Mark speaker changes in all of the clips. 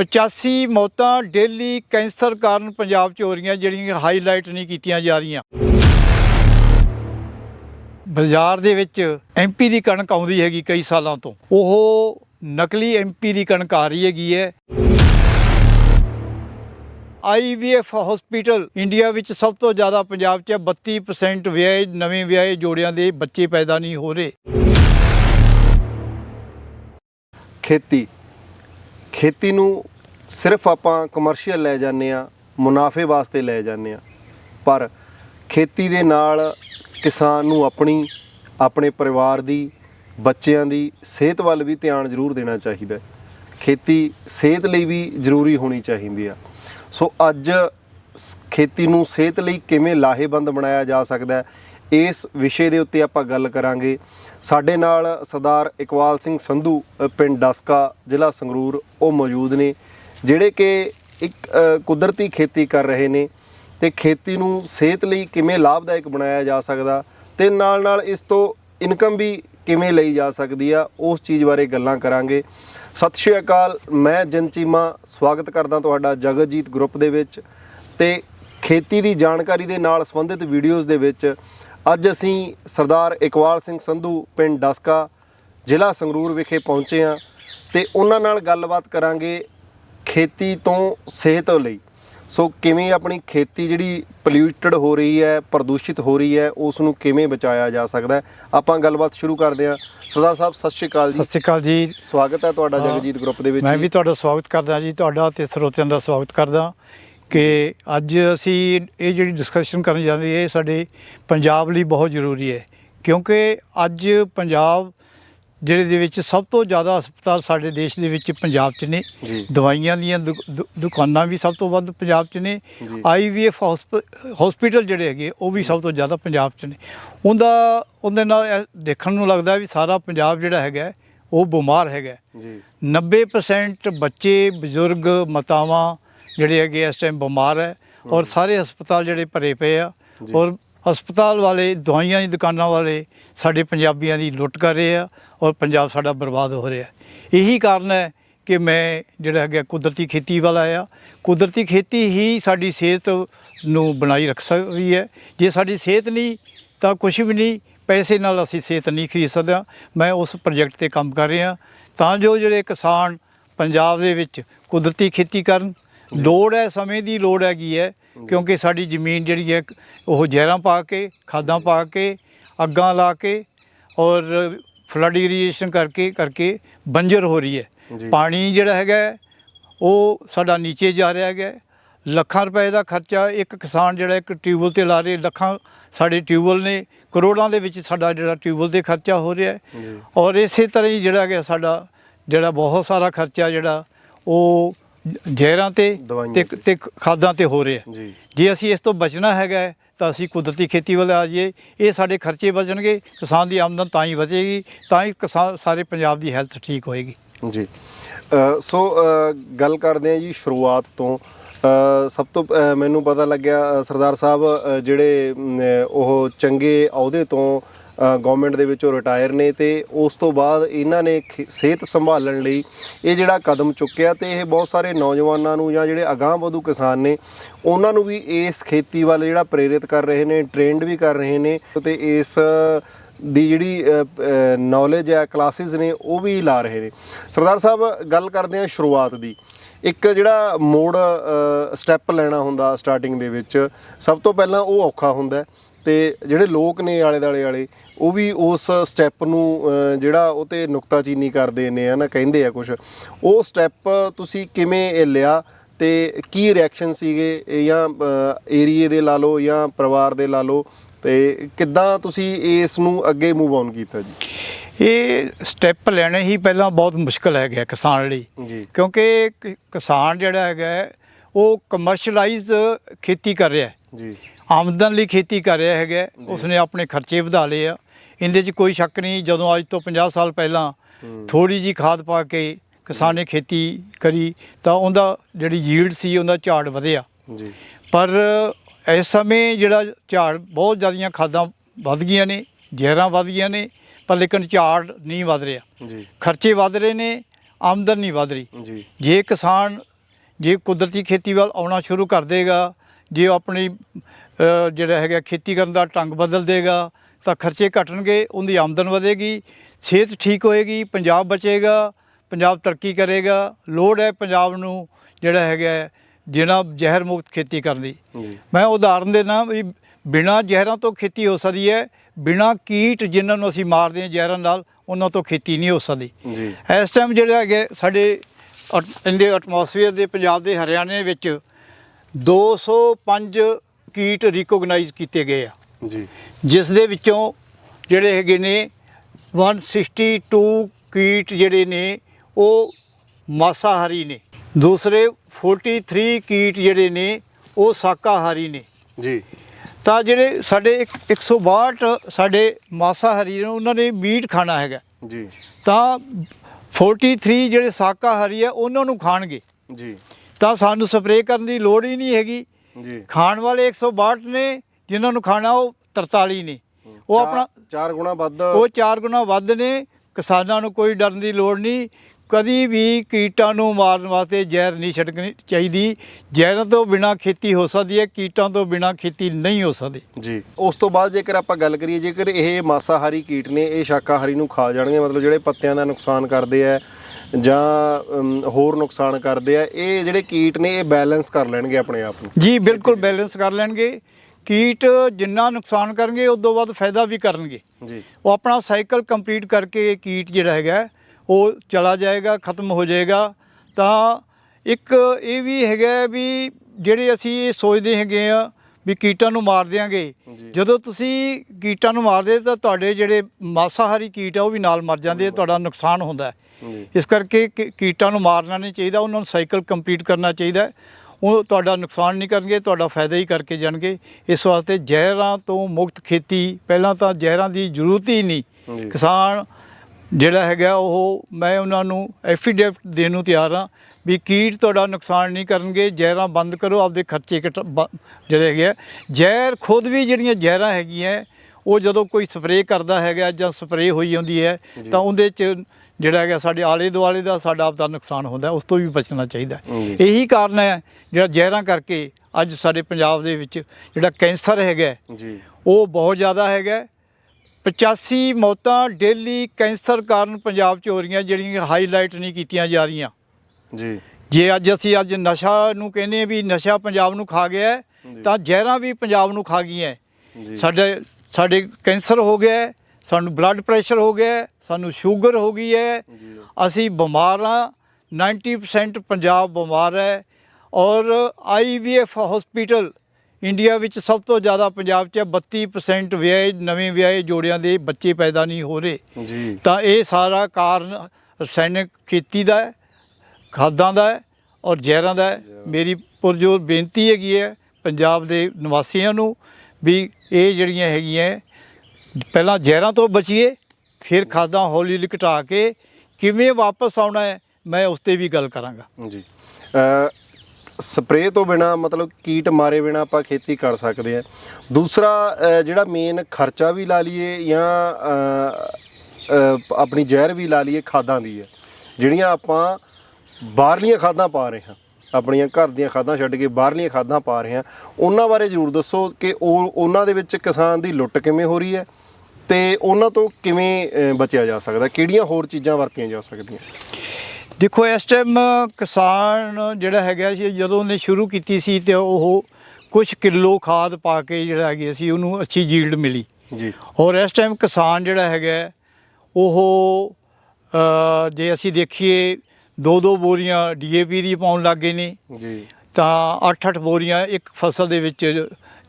Speaker 1: 85 ਮੌਤਾਂ daily cancer ਕਾਰਨ ਪੰਜਾਬ 'ਚ ਹੋ ਰਹੀਆਂ, ਜਿਹੜੀਆਂ ਹਾਈਲਾਈਟ ਨਹੀਂ ਕੀਤੀਆਂ ਜਾ ਰਹੀਆਂ। ਬਾਜ਼ਾਰ ਦੇ ਵਿੱਚ ਐਮਪੀ ਦੀ ਕਣਕ ਆਉਂਦੀ ਹੈਗੀ ਕਈ ਸਾਲਾਂ ਤੋਂ। ਉਹ ਨਕਲੀ ਐਮਪੀ ਦੀ ਕਣਕ ਆ ਰਹੀ ਹੈਗੀ ਹੈ। ਆਈਵੀਐਫ ਹਸਪੀਟਲ ਇੰਡੀਆ ਵਿੱਚ ਸਭ ਤੋਂ ਜ਼ਿਆਦਾ ਪੰਜਾਬ 'ਚ ਹੈ। 32% ਵਿਆਹੇ, ਨਵੇਂ ਵਿਆਹੇ ਜੋੜਿਆਂ ਦੇ ਬੱਚੇ ਪੈਦਾ ਨਹੀਂ ਹੋ ਰਹੇ।
Speaker 2: ਖੇਤੀ। ਖੇਤੀ ਨੂੰ ਸਿਰਫ ਆਪਾਂ ਕਮਰਸ਼ੀਅਲ ਲੈ ਜਾਂਦੇ ਆ ਮੁਨਾਫੇ ਵਾਸਤੇ ਲੈ ਜਾਂਦੇ ਆ ਪਰ ਖੇਤੀ ਦੇ ਨਾਲ ਕਿਸਾਨ ਨੂੰ ਆਪਣੀ, ਆਪਣੇ ਪਰਿਵਾਰ ਦੀ, ਬੱਚਿਆਂ ਦੀ ਸਿਹਤ ਵੱਲ ਵੀ ਧਿਆਨ ਜ਼ਰੂਰ ਦੇਣਾ ਚਾਹੀਦਾ ਹੈ। ਖੇਤੀ ਸਿਹਤ ਲਈ ਵੀ ਜ਼ਰੂਰੀ ਹੋਣੀ ਚਾਹੀਦੀ ਆ। ਸੋ ਅੱਜ ਖੇਤੀ ਨੂੰ ਸਿਹਤ ਲਈ ਕਿਵੇਂ ਲਾਹੇਵੰਦ ਬਣਾਇਆ ਜਾ ਸਕਦਾ ਹੈ, ਇਸ ਵਿਸ਼ੇ ਦੇ ਉੱਤੇ ਆਪਾਂ ਗੱਲ ਕਰਾਂਗੇ। ਸਾਡੇ ਨਾਲ ਸਰਦਾਰ ਇਕਬਾਲ ਸਿੰਘ ਸੰਧੂ ਪਿੰਡ ਡਸਕਾ, ਜ਼ਿਲ੍ਹਾ ਸੰਗਰੂਰ ਉਹ ਮੌਜੂਦ ਨੇ। ਜਿਹੜੇ ਕਿ ਇੱਕ ਕੁਦਰਤੀ ਖੇਤੀ ਕਰ ਰਹੇ ਨੇ ਤੇ ਖੇਤੀ ਨੂੰ ਸਿਹਤ ਲਈ ਕਿਵੇਂ ਲਾਭਦਾਇਕ ਬਣਾਇਆ ਜਾ ਸਕਦਾ ਤੇ ਨਾਲ ਨਾਲ ਇਸ ਤੋਂ ਇਨਕਮ ਵੀ ਕਿਵੇਂ ਲਈ ਜਾ ਸਕਦੀ ਆ, ਉਸ ਚੀਜ਼ ਬਾਰੇ ਗੱਲਾਂ ਕਰਾਂਗੇ। ਸਤਿ ਸ਼੍ਰੀ ਅਕਾਲ, ਮੈਂ ਜਨਚੀਮਾ ਸਵਾਗਤ ਕਰਦਾ ਤੁਹਾਡਾ ਜਗਤਜੀਤ ਗਰੁੱਪ ਦੇ ਵਿੱਚ ਤੇ ਖੇਤੀ ਦੀ ਜਾਣਕਾਰੀ ਦੇ ਨਾਲ ਸੰਬੰਧਿਤ ਵੀਡੀਓਜ਼ ਦੇ ਵਿੱਚ ਅੱਜ ਅਸੀਂ ਸਰਦਾਰ ਇਕਬਾਲ ਸਿੰਘ ਸੰਧੂ, ਪਿੰਡ ਡਸਕਾ ਜ਼ਿਲ੍ਹਾ ਸੰਗਰੂਰ ਵਿਖੇ ਪਹੁੰਚੇ ਹਾਂ ਤੇ ਉਹਨਾਂ ਨਾਲ ਗੱਲਬਾਤ ਕਰਾਂਗੇ ਖੇਤੀ ਤੋਂ ਸਿਹਤ ਲਈ। ਸੋ ਕਿਵੇਂ ਆਪਣੀ ਖੇਤੀ ਜਿਹੜੀ ਪੋਲਿਊਟਡ ਹੋ ਰਹੀ ਹੈ ਪ੍ਰਦੂਸ਼ਿਤ ਹੋ ਰਹੀ ਹੈ ਉਸ ਨੂੰ ਕਿਵੇਂ ਬਚਾਇਆ ਜਾ ਸਕਦਾ ਹੈ? ਆਪਾਂ ਗੱਲਬਾਤ ਸ਼ੁਰੂ ਕਰਦੇ ਹਾਂ। ਸਰਦਾਰ ਸਾਹਿਬ ਸਤਿ ਸ਼੍ਰੀ ਅਕਾਲ
Speaker 1: ਸਤਿ
Speaker 2: ਜੀ
Speaker 1: ਸ਼੍ਰੀ ਅਕਾਲ ਜੀ।
Speaker 2: ਸਵਾਗਤ ਹੈ ਤੁਹਾਡਾ ਜਗਜੀਤ ਗਰੁੱਪ ਦੇ ਵਿੱਚ
Speaker 1: ਮੈਂ। ਵੀ ਤੁਹਾਡਾ ਸਵਾਗਤ ਕਰਦਾ ਜੀ ਤੁਹਾਡਾ ਤੇ ਸਰੋਤਿਆਂ ਦਾ ਸਵਾਗਤ ਕਰਦਾ ਕਿ ਅੱਜ ਅਸੀਂ ਇਹ ਜਿਹੜੀ ਡਿਸਕਸ਼ਨ ਕਰਨ ਜਾ ਰਹੇ ਹਾਂ ਇਹ ਸਾਡੇ ਪੰਜਾਬ ਲਈ ਬਹੁਤ ਜ਼ਰੂਰੀ ਹੈ। ਕਿਉਂਕਿ ਅੱਜ ਪੰਜਾਬ ਜਿਹੜੇ ਦੇ ਵਿੱਚ ਸਭ ਤੋਂ ਜ਼ਿਆਦਾ ਹਸਪਤਾਲ ਸਾਡੇ ਦੇਸ਼ ਦੇ ਵਿੱਚ ਪੰਜਾਬ 'ਚ ਨੇ। ਦਵਾਈਆਂ ਦੀਆਂ ਦੁ- ਦੁ- ਦੁਕਾਨਾਂ ਵੀ ਸਭ ਤੋਂ ਵੱਧ ਪੰਜਾਬ 'ਚ ਨੇ। ਆਈਵੀਐਫ ਹਸਪੀਟਲ ਜਿਹੜੇ ਹੈਗੇ ਉਹ ਵੀ ਸਭ ਤੋਂ ਜ਼ਿਆਦਾ ਪੰਜਾਬ 'ਚ ਨੇ। ਉਹਦਾ ਉਹਦੇ ਨਾਲ ਇਹ ਦੇਖਣ ਨੂੰ ਲੱਗਦਾ ਵੀ ਸਾਰਾ ਪੰਜਾਬ ਜਿਹੜਾ ਹੈਗਾ ਉਹ ਬਿਮਾਰ ਹੈਗਾ।
Speaker 2: ਜੀ।
Speaker 1: 90% ਬੱਚੇ ਬਜ਼ੁਰਗ ਮਾਤਾਵਾਂ ਜਿਹੜੇ ਹੈਗੇ ਇਸ ਟਾਈਮ ਬਿਮਾਰ ਹੈ। ਔਰ ਸਾਰੇ ਹਸਪਤਾਲ ਜਿਹੜੇ ਭਰੇ ਪਏ ਆ। ਔਰ ਹਸਪਤਾਲ ਵਾਲੇ, ਦਵਾਈਆਂ ਦੀ ਦੁਕਾਨਾਂ ਵਾਲੇ ਸਾਡੇ ਪੰਜਾਬੀਆਂ ਦੀ ਲੁੱਟ ਕਰ ਰਹੇ ਆ ਔਰ ਪੰਜਾਬ ਸਾਡਾ ਬਰਬਾਦ ਹੋ ਰਿਹਾ। ਇਹੀ ਕਾਰਨ ਹੈ ਕਿ ਮੈਂ ਜਿਹੜਾ ਹੈਗਾ ਕੁਦਰਤੀ ਖੇਤੀ ਵਾਲਾ ਆ ਕੁਦਰਤੀ ਖੇਤੀ ਹੀ ਸਾਡੀ ਸਿਹਤ ਨੂੰ ਬਣਾਈ ਰੱਖ ਸਕਦੀ ਹੈ। ਜੇ ਸਾਡੀ ਸਿਹਤ ਨਹੀਂ, ਤਾਂ ਕੁਝ ਵੀ ਨਹੀਂ, ਪੈਸੇ ਨਾਲ ਅਸੀਂ ਸਿਹਤ ਨਹੀਂ ਖਰੀਦ ਸਕਦੇ। ਮੈਂ ਉਸ ਪ੍ਰੋਜੈਕਟ ਤੇ ਕੰਮ ਕਰ ਰਿਹਾ। ਤਾਂ ਜੋ ਜਿਹੜੇ ਕਿਸਾਨ ਪੰਜਾਬ ਦੇ ਵਿੱਚ ਕੁਦਰਤੀ ਖੇਤੀ ਕਰਨ, ਲੋੜ ਹੈ, ਸਮੇਂ ਦੀ ਲੋੜ ਹੈਗੀ ਹੈ ਕਿਉਂਕਿ ਸਾਡੀ ਜ਼ਮੀਨ ਜਿਹੜੀ ਹੈ ਉਹ ਜ਼ਹਿਰਾਂ ਪਾ ਕੇ ਖਾਦਾਂ ਪਾ ਕੇ ਅੱਗਾਂ ਲਾ ਕੇ ਔਰ ਫਲੱਡ ਇਰੀਗੇਸ਼ਨ ਕਰਕੇ ਕਰਕੇ ਬੰਜਰ ਹੋ ਰਹੀ ਹੈ। ਪਾਣੀ ਜਿਹੜਾ ਹੈਗਾ ਉਹ ਸਾਡਾ ਨੀਚੇ ਜਾ ਰਿਹਾ ਹੈਗਾ। ਲੱਖਾਂ ਰੁਪਏ ਦਾ ਖਰਚਾ ਇੱਕ ਕਿਸਾਨ ਜਿਹੜਾ ਇੱਕ ਟਿਊਬਵੈੱਲ ਤੇ ਲਾ ਰਿਹਾ ਲੱਖਾਂ ਸਾਡੇ ਟਿਊਬਵੈੱਲ ਨੇ ਕਰੋੜਾਂ ਦੇ ਵਿੱਚ ਸਾਡਾ ਜਿਹੜਾ ਟਿਊਬਵੈੱਲ ਤੇ ਖਰਚਾ ਹੋ ਰਿਹਾ ਹੈ ਔਰ ਇਸੇ ਤਰ੍ਹਾਂ ਹੀ ਜਿਹੜਾ ਹੈਗਾ ਸਾਡਾ ਜਿਹੜਾ ਬਹੁਤ ਸਾਰਾ ਖਰਚਾ ਜਿਹੜਾ ਉਹ ਜ਼ਹਿਰਾਂ ਤੇ
Speaker 2: ਦਵਾਈਆਂ
Speaker 1: ਤੇ
Speaker 2: ਤੇ।
Speaker 1: ਖਾਦਾਂ ਤੇ ਹੋ ਰਿਹਾ
Speaker 2: ਜੀ।
Speaker 1: ਜੇ ਅਸੀਂ ਇਸ ਤੋਂ ਬਚਣਾ ਹੈਗਾ ਤਾਂ ਅਸੀਂ ਕੁਦਰਤੀ ਖੇਤੀ ਵੱਲ ਆ ਜਾਈਏ। ਇਹ ਸਾਡੇ ਖਰਚੇ ਬਚਣਗੇ ਕਿਸਾਨ ਦੀ ਆਮਦਨ ਤਾਂ ਹੀ ਵਧੇਗੀ ਤਾਂ ਹੀ ਕਿਸਾਨ ਸਾਰੇ ਪੰਜਾਬ ਦੀ ਹੈਲਥ ਠੀਕ ਹੋਏਗੀ।
Speaker 2: ਜੀ। ਸੋ ਗੱਲ ਕਰਦੇ ਹਾਂ ਜੀ ਸ਼ੁਰੂਆਤ ਤੋਂ। ਸਭ ਤੋਂ ਮੈਨੂੰ ਪਤਾ ਲੱਗਿਆ ਸਰਦਾਰ ਸਾਹਿਬ ਜਿਹੜੇ ਉਹ ਚੰਗੇ ਅਹੁਦੇ ਤੋਂ ਗਵਰਨਮੈਂਟ ਦੇ ਵਿੱਚੋਂ ਰਿਟਾਇਰ ਨੇ ਤੇ ਉਸ ਤੋਂ ਬਾਅਦ ਇਹਨਾਂ ਨੇ ਖੇ- ਸਿਹਤ ਸੰਭਾਲਣ ਲਈ ਇਹ ਜਿਹੜਾ ਕਦਮ ਚੁੱਕਿਆ ਤੇ ਇਹ ਬਹੁਤ ਸਾਰੇ ਨੌਜਵਾਨਾਂ ਨੂੰ ਜਾਂ ਜਿਹੜੇ ਅਗਾਂਹ ਵਧੂ ਕਿਸਾਨ ਨੇ, ਉਹਨਾਂ ਨੂੰ ਵੀ ਇਸ ਖੇਤੀ ਵੱਲ ਜਿਹੜਾ ਪ੍ਰੇਰਿਤ ਕਰ ਰਹੇ ਨੇ ਟ੍ਰੇਨਡ ਵੀ ਕਰ ਰਹੇ ਨੇ ਤੇ ਇਸ ਦੀ ਜਿਹੜੀ ਨੌਲੇਜ ਹੈ ਕਲਾਸਿਸ ਨੇ, ਉਹ ਵੀ ਲਾ ਰਹੇ ਨੇ। ਸਰਦਾਰ ਸਾਹਿਬ, ਗੱਲ ਕਰਦੇ ਹਾਂ ਸ਼ੁਰੂਆਤ ਦੀ। ਇੱਕ ਜਿਹੜਾ ਮੋੜ ਸਟੈਪ ਲੈਣਾ ਹੁੰਦਾ ਸਟਾਰਟਿੰਗ ਦੇ ਵਿੱਚ, ਸਭ ਤੋਂ ਪਹਿਲਾਂ ਉਹ ਔਖਾ ਹੁੰਦਾ ਤੇ ਜਿਹੜੇ ਲੋਕ ਨੇ ਆਲੇ ਦਾਲੇ ਵਾਲੇ ਉਹ ਵੀ ਉਸ ਸਟੈਪ ਨੂੰ ਅ, ਜਿਹੜਾ ਉਹ ਤੇ ਨੁਕਤਾਚੀਨੀ ਕਰਦੇ ਨੇ ਹਨਾ ਕਹਿੰਦੇ ਆ ਕੁਝ ਉਹ ਸਟੈਪ ਤੁਸੀਂ ਕਿਵੇਂ ਇਹ ਲਿਆ ਤੇ ਕੀ ਰਿਐਕਸ਼ਨ ਸੀਗੇ? ਇਹ ਜਾਂ ਏਰੀਏ ਦੇ ਲਾ ਲਓ ਜਾਂ ਪਰਿਵਾਰ ਦੇ ਲਾ ਲਓ ਤੇ ਕਿੱਦਾਂ ਤੁਸੀਂ ਇਸ ਨੂੰ ਅੱਗੇ ਮੂਵ ਆਨ ਕੀਤਾ ਜੀ?
Speaker 1: ਇਹ ਸਟੈਪ ਲੈਣੇ ਹੀ ਪਹਿਲਾਂ ਬਹੁਤ ਮੁਸ਼ਕਲ ਹੈਗਾ ਕਿਸਾਨ ਲਈ।
Speaker 2: ਜੀ।
Speaker 1: ਕਿਉਂਕਿ ਕਿ- ਕਿਸਾਨ ਜਿਹੜਾ ਹੈਗਾ ਹੈ, ਉਹ ਕਮਰਸ਼ੀਅਲਾਈਜ਼ ਖੇਤੀ ਕਰ ਰਿਹਾ ਹੈ।
Speaker 2: ਜੀ।
Speaker 1: ਆਮਦਨ ਲਈ ਖੇਤੀ ਕਰ ਰਿਹਾ ਹੈਗਾ ਉਸਨੇ ਆਪਣੇ ਖਰਚੇ ਵਧਾ ਲਏ ਆ। ਇਹਦੇ 'ਚ ਕੋਈ ਸ਼ੱਕ ਨਹੀਂ ਜਦੋਂ ਅੱਜ ਤੋਂ 50 ਸਾਲ ਪਹਿਲਾਂ। ਥੋੜੀ ਜੀ ਖਾਦ ਪਾ ਕੇ ਕਿਸਾਨ ਨੇ ਖੇਤੀ ਕਰੀ ਤਾਂ ਉਹਦਾ ਜਿਹੜੀ ਯੀਲਡ ਸੀ ਉਹਦਾ ਝਾੜ ਵਧਿਆ।
Speaker 2: ਜੀ।
Speaker 1: ਪਰ ਇਸ ਸਮੇਂ ਜਿਹੜਾ ਝਾੜ ਬਹੁਤ ਜ਼ਿਆਦੀਆਂ ਖਾਦਾਂ ਵੱਧ ਗਈਆਂ ਨੇ ਜ਼ਹਿਰਾਂ ਵੱਧ ਗਈਆਂ ਨੇ ਪਰ ਲੇਕਿਨ ਝਾੜ ਨਹੀਂ ਵੱਧ ਰਿਹਾ।
Speaker 2: ਜੀ।
Speaker 1: ਖਰਚੇ ਵੱਧ ਰਹੇ ਨੇ ਆਮਦਨ ਨਹੀਂ ਵੱਧ ਰਹੀ।
Speaker 2: ਜੀ।
Speaker 1: ਜੇ ਕਿਸਾਨ ਜੇ ਕੁਦਰਤੀ ਖੇਤੀ ਵੱਲ ਆਉਣਾ ਸ਼ੁਰੂ ਕਰ ਦੇਗਾ ਜੇ ਉਹ ਆਪਣੀ ਜਿਹੜਾ ਹੈਗਾ ਖੇਤੀ ਕਰਨ ਦਾ ਢੰਗ ਬਦਲ ਦੇਗਾ ਤਾਂ ਖਰਚੇ ਘਟਣਗੇ ਉਹਦੀ ਆਮਦਨ ਵਧੇਗੀ ਸਿਹਤ ਠੀਕ ਹੋਏਗੀ ਪੰਜਾਬ ਬਚੇਗਾ ਪੰਜਾਬ ਤਰੱਕੀ ਕਰੇਗਾ ਲੋੜ ਹੈ ਪੰਜਾਬ ਨੂੰ ਜਿਹੜਾ ਹੈਗਾ ਜਿਹੜਾ ਜ਼ਹਿਰ ਮੁਕਤ ਖੇਤੀ ਕਰਨ ਦੀ। ਮੈਂ ਉਦਾਹਰਨ ਦੇਣਾ ਵੀ ਬਿਨਾ ਜ਼ਹਿਰਾਂ ਤੋਂ ਖੇਤੀ ਹੋ ਸਕਦੀ ਹੈ ਬਿਨਾ ਕੀਟ ਜਿਨ੍ਹਾਂ ਨੂੰ ਅਸੀਂ ਮਾਰਦੇ ਹਾਂ ਜ਼ਹਿਰਾਂ ਨਾਲ ਉਹਨਾਂ ਤੋਂ ਖੇਤੀ ਨਹੀਂ ਹੋ ਸਕਦੀ।
Speaker 2: ਜੀ।
Speaker 1: ਇਸ ਟਾਈਮ ਜਿਹੜੇ ਹੈਗੇ ਸਾਡੇ ਇਹਦੇ ਐਟਮੋਸਫੀਅਰ ਦੇ ਪੰਜਾਬ ਦੇ ਹਰਿਆਣੇ ਵਿੱਚ 205 ਕੀਟ ਰਿਕੋਗਨਾਈਜ਼ ਕੀਤੇ ਗਏ ਆ।
Speaker 2: ਜੀ।
Speaker 1: ਜਿਸ ਦੇ ਵਿੱਚੋਂ ਜਿਹੜੇ ਹੈਗੇ ਨੇ 162 ਕੀਟ ਜਿਹੜੇ ਨੇ ਉਹ ਮਾਸਾਹਾਰੀ ਨੇ। ਦੂਸਰੇ 43 ਕੀਟ ਜਿਹੜੇ ਨੇ ਉਹ ਸ਼ਾਕਾਹਾਰੀ ਨੇ।
Speaker 2: ਜੀ।
Speaker 1: ਤਾਂ ਜਿਹੜੇ ਸਾਡੇ ਇੱਕ- 162 ਸਾਡੇ ਮਾਸਾਹਾਰੀ ਨੇ ਉਹਨਾਂ ਨੇ ਮੀਟ ਖਾਣਾ ਹੈਗਾ।
Speaker 2: ਜੀ।
Speaker 1: ਤਾਂ 43 ਜਿਹੜੇ ਸ਼ਾਕਾਹਾਰੀ ਆ ਉਹਨਾਂ ਨੂੰ ਖਾਣਗੇ।
Speaker 2: ਜੀ।
Speaker 1: ਤਾਂ ਸਾਨੂੰ ਸਪਰੇਅ ਕਰਨ ਦੀ ਲੋੜ ਹੀ ਨਹੀਂ ਹੈਗੀ।
Speaker 2: ਜੀ।
Speaker 1: ਖਾਣ ਵਾਲੇ 162 ਨੇ ਜਿਨ੍ਹਾਂ ਨੂੰ ਖਾਣਾ ਉਹ 43 ਨੇ। ਉਹ ਆਪਣਾ
Speaker 2: ਚਾਰ ਗੁਣਾ ਵੱਧ।
Speaker 1: ਉਹ ਚਾਰ ਗੁਣਾ ਵੱਧ ਨੇ। ਕਿਸਾਨਾਂ ਨੂੰ ਕੋਈ ਡਰਨ ਦੀ ਲੋੜ ਨਹੀਂ। ਕਦੀ ਵੀ ਕੀਟਾਂ ਨੂੰ ਮਾਰਨ ਵਾਸਤੇ ਜ਼ਹਿਰ ਨਹੀਂ ਛਿੜਕਣੀ ਚਾਹੀਦੀ। ਜ਼ਹਿਰਾਂ ਤੋਂ ਬਿਨਾ ਖੇਤੀ ਹੋ ਸਕਦੀ ਹੈ ਕੀਟਾਂ ਤੋਂ ਬਿਨਾ ਖੇਤੀ ਨਹੀਂ ਹੋ ਸਕਦੀ।
Speaker 2: ਜੀ। ਉਸ ਤੋਂ ਬਾਅਦ ਜੇਕਰ ਆਪਾਂ ਗੱਲ ਕਰੀਏ ਜੇਕਰ ਇਹ ਮਾਸਾਹਾਰੀ ਕੀਟ ਨੇ ਇਹ ਸ਼ਾਕਾਹਾਰੀ ਨੂੰ ਖਾ ਜਾਣਗੇ ਮਤਲਬ ਜਿਹੜੇ ਪੱਤਿਆਂ ਦਾ ਨੁਕਸਾਨ ਕਰਦੇ ਆ ਜਾਂ ਅਮ, ਹੋਰ ਨੁਕਸਾਨ ਕਰਦੇ ਆ ਇਹ ਜਿਹੜੇ ਕੀਟ ਨੇ ਇਹ ਬੈਲੈਂਸ ਕਰ ਲੈਣਗੇ ਆਪਣੇ ਆਪ ਨੂੰ।
Speaker 1: ਜੀ ਬਿਲਕੁਲ ਬੈਲੈਂਸ ਕਰ ਲੈਣਗੇ। ਕੀਟ ਜਿੰਨਾ ਨੁਕਸਾਨ ਕਰਨਗੇ ਉਸ ਤੋਂ ਬਾਅਦ ਫਾਇਦਾ ਵੀ ਕਰਨਗੇ।
Speaker 2: ਜੀ।
Speaker 1: ਉਹ ਆਪਣਾ ਸਾਈਕਲ ਕੰਪਲੀਟ ਕਰਕੇ ਇਹ ਕੀਟ ਜਿਹੜਾ ਹੈਗਾ ਉਹ ਚਲਾ ਜਾਏਗਾ ਖਤਮ ਹੋ ਜਾਏਗਾ। ਤਾਂ ਇੱਕ ਇਹ ਵੀ ਹੈਗਾ ਵੀ ਜਿਹੜੇ ਅਸੀਂ ਇਹ ਸੋਚਦੇ ਹੈਗੇ ਆ ਵੀ ਕੀਟਾਂ ਨੂੰ ਮਾਰ ਦਿਆਂਗੇ।
Speaker 2: ਜੀ।
Speaker 1: ਜਦੋਂ ਤੁਸੀਂ ਕੀਟਾਂ ਨੂੰ ਮਾਰਦੇ ਤਾਂ ਤੁਹਾਡੇ ਜਿਹੜੇ ਮਾਸਾਹਾਰੀ ਕੀਟ ਆ ਉਹ ਵੀ ਨਾਲ ਮਰ ਜਾਂਦੇ ਆ ਤੁਹਾਡਾ ਨੁਕਸਾਨ ਹੁੰਦਾ ਹੈ। ਇਸ ਕਰਕੇ ਕੀ- ਕੀਟਾਂ ਨੂੰ ਮਾਰਨਾ ਨਹੀਂ ਚਾਹੀਦਾ ਉਹਨਾਂ ਨੂੰ ਸਾਈਕਲ ਕੰਪਲੀਟ ਕਰਨਾ ਚਾਹੀਦਾ ਹੈ। ਉਹ ਤੁਹਾਡਾ ਨੁਕਸਾਨ ਨਹੀਂ ਕਰਨਗੇ ਤੁਹਾਡਾ ਫਾਇਦਾ ਹੀ ਕਰਕੇ ਜਾਣਗੇ ਇਸ ਵਾਸਤੇ ਜ਼ਹਿਰਾਂ ਤੋਂ ਮੁਕਤ ਖੇਤੀ ਪਹਿਲਾਂ ਤਾਂ ਜ਼ਹਿਰਾਂ ਦੀ ਜ਼ਰੂਰਤ ਹੀ ਨਹੀਂ
Speaker 2: ਜੀ।
Speaker 1: ਕਿਸਾਨ ਜਿਹੜਾ ਹੈਗਾ ਉਹ ਮੈਂ ਉਹਨਾਂ ਨੂੰ ਐਫੀਡੇਵਿਟ ਦੇਣ ਨੂੰ ਤਿਆਰ ਹਾਂ ਵੀ ਕੀਟ ਤੁਹਾਡਾ ਨੁਕਸਾਨ ਨਹੀਂ ਕਰਨਗੇ ਜ਼ਹਿਰਾਂ ਬੰਦ ਕਰੋ ਆਪਦੇ ਖਰਚੇ ਘਟ ਬ- ਜਿਹੜੇ ਹੈਗੇ ਆ ਜ਼ਹਿਰ ਖੁਦ ਵੀ ਜਿਹੜੀਆਂ ਜ਼ਹਿਰਾਂ ਹੈਗੀਆਂ ਉਹ ਜਦੋਂ ਕੋਈ ਸਪਰੇਅ ਕਰਦਾ ਹੈਗਾ ਜਾਂ ਸਪਰੇਅ ਹੋਈ ਹੁੰਦੀ ਹੈ। ਤਾਂ ਉਹਦੇ ਚ ਜਿਹੜਾ ਹੈਗਾ ਸਾਡੇ ਆਲੇ ਦੁਆਲੇ ਦਾ ਸਾਡਾ ਆਪਦਾ ਨੁਕਸਾਨ ਹੁੰਦਾ ਉਸ ਤੋਂ ਵੀ ਬਚਣਾ ਚਾਹੀਦਾ। ਇਹੀ ਕਾਰਨ ਹੈ ਜਿਹੜਾ ਜ਼ਹਿਰਾਂ ਕਰਕੇ ਅੱਜ ਸਾਡੇ ਪੰਜਾਬ ਦੇ ਵਿੱਚ ਜਿਹੜਾ ਕੈਂਸਰ ਹੈਗਾ
Speaker 2: ਜੀ।
Speaker 1: ਉਹ ਬਹੁਤ ਜ਼ਿਆਦਾ ਹੈਗਾ 85 ਮੌਤਾਂ ਡੇਲੀ ਕੈਂਸਰ ਕਾਰਨ ਪੰਜਾਬ 'ਚ ਹੋ ਰਹੀਆਂ ਜਿਹੜੀਆਂ ਹਾਈਲਾਈਟ ਨਹੀਂ ਕੀਤੀਆਂ ਜਾ ਰਹੀਆਂ।
Speaker 2: ਜੀ।
Speaker 1: ਜੇ ਅੱਜ ਅਸੀਂ ਅੱਜ ਨਸ਼ਾ ਨੂੰ ਕਹਿੰਦੇ ਵੀ ਨਸ਼ਾ ਪੰਜਾਬ ਨੂੰ ਖਾ ਗਿਆ। ਤਾਂ ਜ਼ਹਿਰਾਂ ਵੀ ਪੰਜਾਬ ਨੂੰ ਖਾ ਗਈਆਂ ਸਾਡੇ ਸਾਡੇ ਕੈਂਸਰ ਹੋ ਗਿਆ ਸਾਨੂੰ ਬਲੱਡ ਪ੍ਰੈਸ਼ਰ ਹੋ ਗਿਆ ਸਾਨੂੰ ਸ਼ੂਗਰ ਹੋ ਗਈ ਹੈ। ਅਸੀਂ ਬਿਮਾਰ ਹਾਂ 90% ਪੰਜਾਬ ਬਿਮਾਰ ਹੈ ਔਰ ਆਈਵੀਐਫ ਹਸਪੀਟਲ ਇੰਡੀਆ ਵਿੱਚ ਸਭ ਤੋਂ ਜ਼ਿਆਦਾ ਪੰਜਾਬ 'ਚ ਹੈ। 32% ਵਿਆਹੇ ਨਵੇਂ ਵਿਆਹੇ ਜੋੜਿਆਂ ਦੇ ਬੱਚੇ ਪੈਦਾ ਨਹੀਂ ਹੋ ਰਹੇ।
Speaker 2: ਜੀ।
Speaker 1: ਤਾਂ ਇਹ ਸਾਰਾ ਕਾਰਨ ਰਸਾਇਣਿਕ ਖੇਤੀ ਦਾ ਹੈ ਖਾਦਾਂ ਦਾ ਹੈ ਔਰ ਜ਼ਹਿਰਾਂ ਦਾ ਹੈ। ਮੇਰੀ ਪੁਰਜੋਰ ਬੇਨਤੀ ਹੈਗੀ ਹੈ ਪੰਜਾਬ ਦੇ ਨਿਵਾਸੀਆਂ ਨੂੰ ਵੀ ਇਹ ਜਿਹੜੀਆਂ ਹੈਗੀਆਂ ਪਹਿਲਾਂ ਜ਼ਹਿਰਾਂ ਤੋਂ ਬਚੀਏ, ਫਿਰ ਖਾਦਾਂ ਹੌਲੀ ਹੌਲੀ ਘਟਾ ਕੇ ਕਿਵੇਂ ਵਾਪਸ ਆਉਣਾ ਹੈ, ਮੈਂ ਉਸ ਤੇ ਵੀ ਗੱਲ ਕਰਾਂਗਾ।
Speaker 2: ਜੀ। ਸਪਰੇਅ ਤੋਂ ਬਿਨਾ ਮਤਲਬ ਕੀਟ ਮਾਰੇ ਬਿਨਾ ਆਪਾਂ ਖੇਤੀ ਕਰ ਸਕਦੇ ਆ ਦੂਸਰਾ ਜਿਹੜਾ ਮੇਨ ਖਰਚਾ ਵੀ ਲਾ ਲਈਏ ਜਾਂ ਆਪਣੀ ਜ਼ਹਿਰ ਵੀ ਲਾ ਲਈਏ ਖਾਦਾਂ ਦੀ ਹੈ, ਜਿਹੜੀਆਂ ਆਪਾਂ ਬਾਹਰਲੀਆਂ ਖਾਦਾਂ ਪਾ ਰਹੇ ਹਾਂ, ਆਪਣੀਆਂ ਘਰ ਦੀਆਂ ਖਾਦਾਂ ਛੱਡ ਕੇ ਬਾਹਰਲੀਆਂ ਖਾਦਾਂ ਪਾ ਰਹੇ ਹਾਂ, ਉਹਨਾਂ ਬਾਰੇ ਜ਼ਰੂਰ ਦੱਸੋ ਕਿ ਉਹ, ਉਹਨਾਂ ਦੇ ਵਿੱਚ ਕਿਸਾਨ ਦੀ ਲੁੱਟ ਕਿਵੇਂ ਹੋ ਰਹੀ ਹੈ ਤੇ ਉਹਨਾਂ ਤੋਂ ਕਿਵੇਂ ਅ, ਬਚਿਆ ਜਾ ਸਕਦਾ? ਕਿਹੜੀਆਂ ਹੋਰ ਚੀਜ਼ਾਂ ਵਰਤੀਆਂ ਜਾ ਸਕਦੀਆਂ?
Speaker 1: ਦੇਖੋ ਇਸ ਟਾਈਮ ਕਿਸਾਨ ਜਿਹੜਾ ਹੈਗਾ ਸੀ ਜਦੋਂ ਉਹਨੇ ਸ਼ੁਰੂ ਕੀਤੀ ਸੀ ਤੇ ਉਹ ਕੁਝ ਕਿਲੋ ਖਾਦ ਪਾ ਕੇ ਜਿਹੜਾ ਹੈਗੀ ਸੀ ਉਹਨੂੰ ਅੱਛੀ ਜੀਲਡ ਮਿਲੀ।
Speaker 2: ਜੀ।
Speaker 1: ਔਰ ਇਸ ਟਾਈਮ ਕਿਸਾਨ ਜਿਹੜਾ ਹੈਗਾ ਉਹ ਅ, ਜੇ ਅਸੀਂ ਦੇਖੀਏ ਦੋ ਦੋ ਬੋਰੀਆਂ ਡੀਏਪੀ ਦੀ ਪਾਉਣ ਲੱਗ ਗਏ ਨੇ।
Speaker 2: ਜੀ।
Speaker 1: ਤਾਂ 8-8 ਬੋਰੀਆਂ ਇੱਕ ਫਸਲ ਦੇ ਵਿੱਚ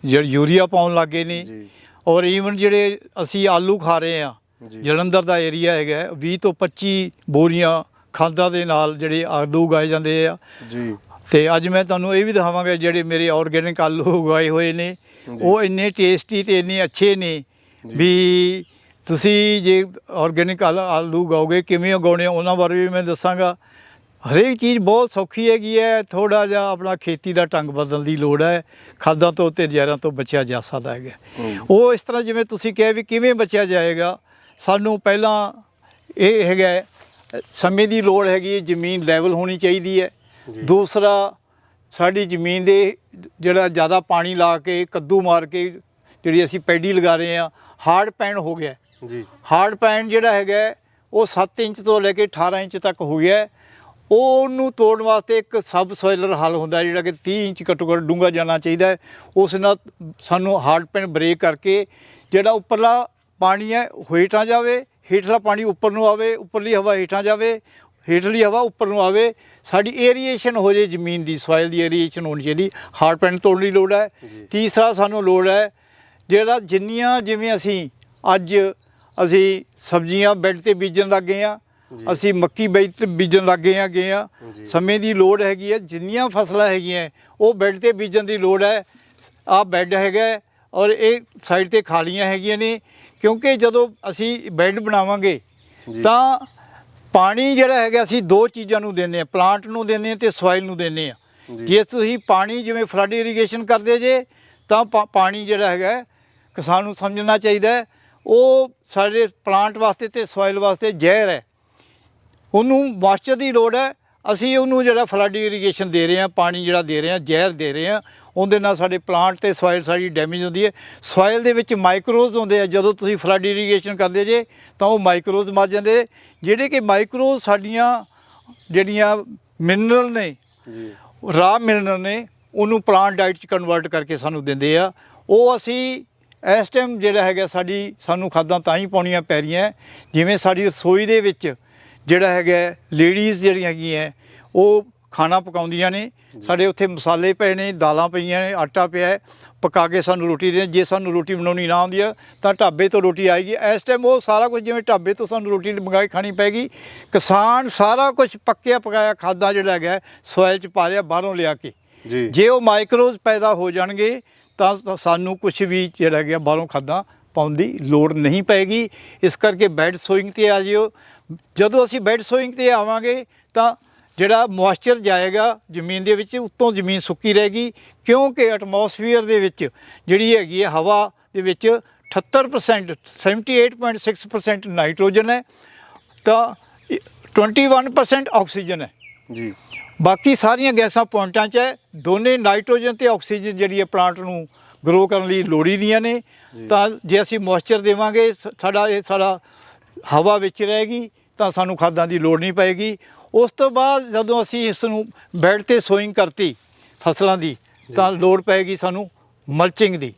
Speaker 1: ਜਿਹੜੀ ਯੂਰੀਆ ਪਾਉਣ ਲੱਗ ਗਏ ਨੇ।
Speaker 2: ਜੀ।
Speaker 1: ਔਰ ਈਵਨ ਜਿਹੜੇ ਅਸੀਂ ਆਲੂ ਖਾ ਰਹੇ ਆ ਜਲੰਧਰ ਦਾ ਏਰੀਆ ਹੈਗਾ 20 ਤੋਂ 25 ਬੋਰੀਆਂ ਖਾਦਾਂ ਦੇ ਨਾਲ ਜਿਹੜੇ ਆਲੂ ਉਗਾਏ ਜਾਂਦੇ ਆ।
Speaker 2: ਜੀ।
Speaker 1: ਤੇ ਅੱਜ ਮੈਂ ਤੁਹਾਨੂੰ ਇਹ ਵੀ ਦਿਖਾਵਾਂਗਾ ਜਿਹੜੇ ਮੇਰੇ ਆਰਗੈਨਿਕ ਆਲੂ ਉਗਾਏ ਹੋਏ ਨੇ। ਉਹ ਇੰਨੇ ਟੇਸਟੀ ਤੇ ਇੰਨੇ ਅੱਛੇ ਨੇ ਵੀ ਤੁਸੀਂ ਜੇ ਆਰਗੈਨਿਕ ਆਲੂ ਉਗਾਓਗੇ ਕਿਵੇਂ ਉਗਾਉਣੇ ਉਹਨਾਂ ਬਾਰੇ ਵੀ ਮੈਂ ਦੱਸਾਂਗਾ। ਹਰੇਕ ਚੀਜ਼ ਬਹੁਤ ਸੌਖੀ ਹੈਗੀ ਹੈ ਥੋੜਾ ਜਿਹਾ ਆਪਣਾ ਖੇਤੀ ਦਾ ਢੰਗ ਬਦਲਣ ਦੀ ਲੋੜ ਹੈ ਖਾਦਾਂ ਤੋਂ ਤੇ ਜ਼ਹਿਰਾਂ ਤੋਂ ਬਚਿਆ ਜਾ ਸਕਦਾ ਹੈਗਾ। ਉਹ ਇਸ ਤਰ੍ਹਾਂ ਜਿਵੇਂ ਤੁਸੀਂ ਕਿਹਾ ਵੀ ਕਿਵੇਂ ਬਚਿਆ ਜਾਏਗਾ ਸਾਨੂੰ ਪਹਿਲਾਂ ਇਹ ਹੈਗਾ ਸਮੇਂ ਦੀ ਲੋੜ ਹੈਗੀ ਹੈ ਜ਼ਮੀਨ ਲੈਵਲ ਹੋਣੀ ਚਾਹੀਦੀ ਹੈ। ਦੂਸਰਾ ਸਾਡੀ ਜ਼ਮੀਨ ਦੇ ਜਿਹੜਾ ਜ਼ਿਆਦਾ ਪਾਣੀ ਲਾ ਕੇ ਕੱਦੂ ਮਾਰ ਕੇ ਜਿਹੜੀ ਅਸੀਂ ਪੈਡੀ ਲਗਾ ਰਹੇ ਆ ਹਾਰਡ ਪੈਣ ਹੋ ਗਿਆ
Speaker 2: ਜੀ
Speaker 1: ਹਾਰਡ ਪੈਨ ਜਿਹੜਾ ਹੈਗਾ ਉਹ 7 ਇੰਚ ਤੋਂ ਲੈ ਕੇ 18 ਇੰਚ ਤੱਕ ਹੋ ਗਿਆ। ਉਹਨੂੰ ਤੋੜਨ ਵਾਸਤੇ ਇੱਕ ਸਬ ਸੋਇਲਰ ਹੱਲ ਹੁੰਦਾ ਜਿਹੜਾ ਕਿ 30 ਇੰਚ ਘੱਟੋ ਘੱਟ ਡੂੰਘਾ ਜਾਣਾ ਚਾਹੀਦਾ ਉਸ ਨਾਲ ਸਾਨੂੰ ਹਾਰਡ ਪੈਨ ਬ੍ਰੇਕ ਕਰਕੇ ਜਿਹੜਾ ਉੱਪਰਲਾ ਪਾਣੀ ਹੈ ਹੇਠਾਂ ਜਾਵੇ ਹੇਠਲਾ ਪਾਣੀ ਉੱਪਰ ਨੂੰ ਆਵੇ ਉੱਪਰਲੀ ਹਵਾ ਹੇਠਾਂ ਜਾਵੇ ਹੇਠਲੀ ਹਵਾ ਉੱਪਰ ਨੂੰ ਆਵੇ ਸਾਡੀ ਏਰੀਏਸ਼ਨ ਹੋ ਜੇ ਜ਼ਮੀਨ ਦੀ ਸੋਇਲ ਦੀ ਏਰੀਏਸ਼ਨ ਹੋਣੀ ਚਾਹੀਦੀ ਹਾਰਡ ਪੈਨ ਤੋੜਨ ਦੀ ਲੋੜ ਹੈ। ਤੀਸਰਾ ਸਾਨੂੰ ਲੋੜ ਹੈ ਜਿਹੜਾ ਜਿੰਨੀਆਂ ਜਿਵੇਂ ਅਸੀਂ ਅੱਜ ਅਸੀਂ ਸਬਜ਼ੀਆਂ ਬੈੱਡ ਤੇ ਬੀਜਣ ਲੱਗ ਗਏ ਆ। ਅਸੀਂ ਮੱਕੀ ਤੇ ਬੀਜਣ ਲੱਗ ਗਏ ਆ ਗਏ ਆ। ਸਮੇਂ ਦੀ ਲੋੜ ਹੈਗੀ ਹੈ ਜਿੰਨੀਆਂ ਫਸਲਾਂ ਹੈਗੀਆਂ ਉਹ ਬੈੱਡ ਤੇ ਬੀਜਣ ਦੀ ਲੋੜ ਹੈ ਆਹ ਬੈੱਡ ਹੈਗਾ ਔਰ ਇਹ ਸਾਈਡ ਤੇ ਖਾਲੀਆਂ ਹੈਗੀਆਂ ਨੇ ਕਿਉਂਕਿ ਜਦੋਂ ਅਸੀਂ ਬੈੱਡ ਬਣਾਵਾਂਗੇ। ਤਾਂ ਪਾਣੀ ਜਿਹੜਾ ਹੈਗਾ ਅਸੀਂ ਦੋ ਚੀਜ਼ਾਂ ਨੂੰ ਦਿੰਦੇ ਆ ਪਲਾਂਟ ਨੂੰ ਦਿੰਦੇ ਆ ਤੇ ਸੋਇਲ ਨੂੰ ਦਿੰਦੇ ਆ
Speaker 2: ਜੀ।
Speaker 1: ਤੁਸੀਂ ਪਾਣੀ ਜਿਵੇਂ ਫਲੱਡ ਇਰੀਗੇਸ਼ਨ ਕਰਦੇ ਜੇ ਤਾਂ ਪਾਣੀ ਜਿਹੜਾ ਹੈਗਾ ਕਿਸਾਨ ਨੂੰ ਸਮਝਣਾ ਚਾਹੀਦਾ ਉਹ ਸਾਡੇ ਪਲਾਂਟ ਵਾਸਤੇ ਤੇ ਸੋਇਲ ਵਾਸਤੇ ਜ਼ਹਿਰ ਹੈ ਉਹਨੂੰ ਮਾਸਟਰ ਦੀ ਲੋੜ ਹੈ। ਅਸੀਂ ਉਹਨੂੰ ਜਿਹੜਾ ਫਲੱਡ ਇਰੀਗੇਸ਼ਨ ਦੇ ਰਹੇ ਹਾਂ ਪਾਣੀ ਜਿਹੜਾ ਦੇ ਰਹੇ ਹਾਂ ਜ਼ਹਿਰ ਦੇ ਰਹੇ ਹਾਂ ਉਹਦੇ ਨਾਲ ਸਾਡੇ ਪਲਾਂਟ ਤੇ ਸੋਇਲ ਸਾਡੀ ਡੈਮੇਜ ਹੁੰਦੀ ਹੈ। ਸੋਇਲ ਦੇ ਵਿੱਚ ਮਾਈਕਰੋਜ਼ ਹੁੰਦੇ ਆ। ਜਦੋਂ ਤੁਸੀਂ ਫਲੱਡ ਇਰੀਗੇਸ਼ਨ ਕਰਦੇ ਜੇ ਤਾਂ ਉਹ ਮਾਈਕਰੋਜ਼ ਮਰ ਜਾਂਦੇ ਜਿਹੜੇ ਕਿ ਮਾਈਕਰੋਜ਼ ਸਾਡੀਆਂ ਜਿਹੜੀਆਂ ਮਿਨਰਲ ਨੇ
Speaker 2: ਜੀ।
Speaker 1: ਰਾ ਮਿਨਰਲ ਨੇ ਉਹਨੂੰ ਪਲਾਂਟ ਡਾਈਟ ਚ ਕਨਵਰਟ ਕਰਕੇ ਸਾਨੂੰ ਦਿੰਦੇ ਆ। ਉਹ ਅਸੀਂ ਇਸ ਟਾਈਮ ਜਿਹੜਾ ਹੈਗਾ ਸਾਡੀ ਸਾਨੂੰ ਖਾਦਾਂ ਤਾਂ ਹੀ ਪਾਉਣੀਆਂ ਪੈ ਰਹੀਆਂ। ਜਿਵੇਂ ਸਾਡੀ ਰਸੋਈ ਦੇ ਵਿੱਚ ਜਿਹੜਾ ਹੈਗਾ ਲੇਡੀਜ਼ ਜਿਹੜੀਆਂ ਹੈਗੀਆਂ ਉਹ ਖਾਣਾ ਪਕਾਉਂਦੀਆਂ ਨੇ। ਸਾਡੇ ਉੱਥੇ ਮਸਾਲੇ ਪਏ ਨੇ ਦਾਲਾਂ ਪਈਆਂ ਨੇ ਆਟਾ ਪਿਆ ਹੈ ਪਕਾ ਕੇ ਸਾਨੂੰ ਰੋਟੀ ਦੇ ਜੇ ਸਾਨੂੰ ਰੋਟੀ ਬਣਾਉਣੀ ਨਾ ਆਉਂਦੀ ਆ ਤਾਂ ਢਾਬੇ ਤੋਂ ਰੋਟੀ ਆਏਗੀ। ਇਸ ਟਾਈਮ ਉਹ ਸਾਰਾ ਕੁਝ ਜਿਵੇਂ ਢਾਬੇ ਤੋਂ ਸਾਨੂੰ ਰੋਟੀ ਮੰਗਾ ਕੇ ਖਾਣੀ ਪੈਗੀ। ਕਿਸਾਨ ਸਾਰਾ ਕੁਝ ਪੱਕਿਆ ਪਕਾਇਆ ਖਾਦਾ ਜਿਹੜਾ ਹੈਗਾ ਸੋਇਲ ਚ ਪਾ ਰਿਹਾ ਬਾਹਰੋਂ ਲਿਆ ਕੇ।
Speaker 2: ਜੀ।
Speaker 1: ਉਹ ਮਾਈਕਰੋਜ਼ ਪੈਦਾ ਹੋ ਜਾਣਗੇ ਤਾਂ ਸਾਨੂੰ ਕੁਝ ਵੀ ਜਿਹੜਾ ਗਿਆ ਬਾਹਰੋਂ ਖਾਦਾਂ ਪਾਉਣ ਦੀ ਲੋੜ ਨਹੀਂ ਪਏਗੀ ਇਸ ਕਰਕੇ ਬੈੱਡ ਸੋਇੰਗ ਤੇ ਆ ਜਿਓ। ਜਦੋਂ ਅਸੀਂ ਬੈੱਡ ਸੋਇੰਗ ਤੇ ਆਵਾਂਗੇ ਤਾਂ ਜਿਹੜਾ ਮੋਇਸਚਰ ਜਾਏਗਾ ਜ਼ਮੀਨ ਦੇ ਵਿੱਚ ਉੱਤੋਂ ਜ਼ਮੀਨ ਸੁੱਕੀ ਰਹੇਗੀ ਕਿਉਂਕਿ ਐਟਮੋਸਫੀਅਰ ਦੇ ਵਿੱਚ ਜਿਹੜੀ ਹੈਗੀ ਹੈ ਹਵਾ ਦੇ ਵਿੱਚ 78% 78.6% ਨਾਈਟ੍ਰੋਜਨ ਹੈ ਤਾਂ 21% ਆਕਸੀਜਨ ਹੈ।
Speaker 2: ਜੀ।
Speaker 1: ਬਾਕੀ ਸਾਰੀਆਂ ਗੈਸਾਂ ਪੁਆਇੰਟਾਂ 'ਚ ਹੈ ਦੋਨੇ ਨਾਈਟ੍ਰੋਜਨ ਤੇ ਆਕਸੀਜਨ ਜਿਹੜੀ ਹੈ ਪਲਾਂਟ ਨੂੰ ਗਰੋ ਕਰਨ ਲਈ ਲੋੜੀ ਦੀਆਂ ਨੇ। ਤਾਂ ਜੇ ਅਸੀਂ ਮੋਇਸਚਰ ਦੇਵਾਂਗੇ ਸਾਡਾ ਇਹ ਸਾਡਾ ਹਵਾ ਵਿੱਚ ਰਹੇਗੀ ਤਾਂ ਸਾਨੂੰ ਖਾਦਾਂ ਦੀ ਲੋੜ ਨਹੀਂ ਪਏਗੀ। ਉਸ ਤੋਂ ਬਾਅਦ ਜਦੋਂ ਅਸੀਂ ਇਸ ਨੂੰ ਬੈੱਡ ਤੇ ਸੋਇੰਗ ਕਰਤੀ ਫਸਲਾਂ ਦੀ ਤਾਂ ਲੋੜ ਪਏਗੀ ਸਾਨੂੰ ਮਲਚਿੰਗ ਦੀ।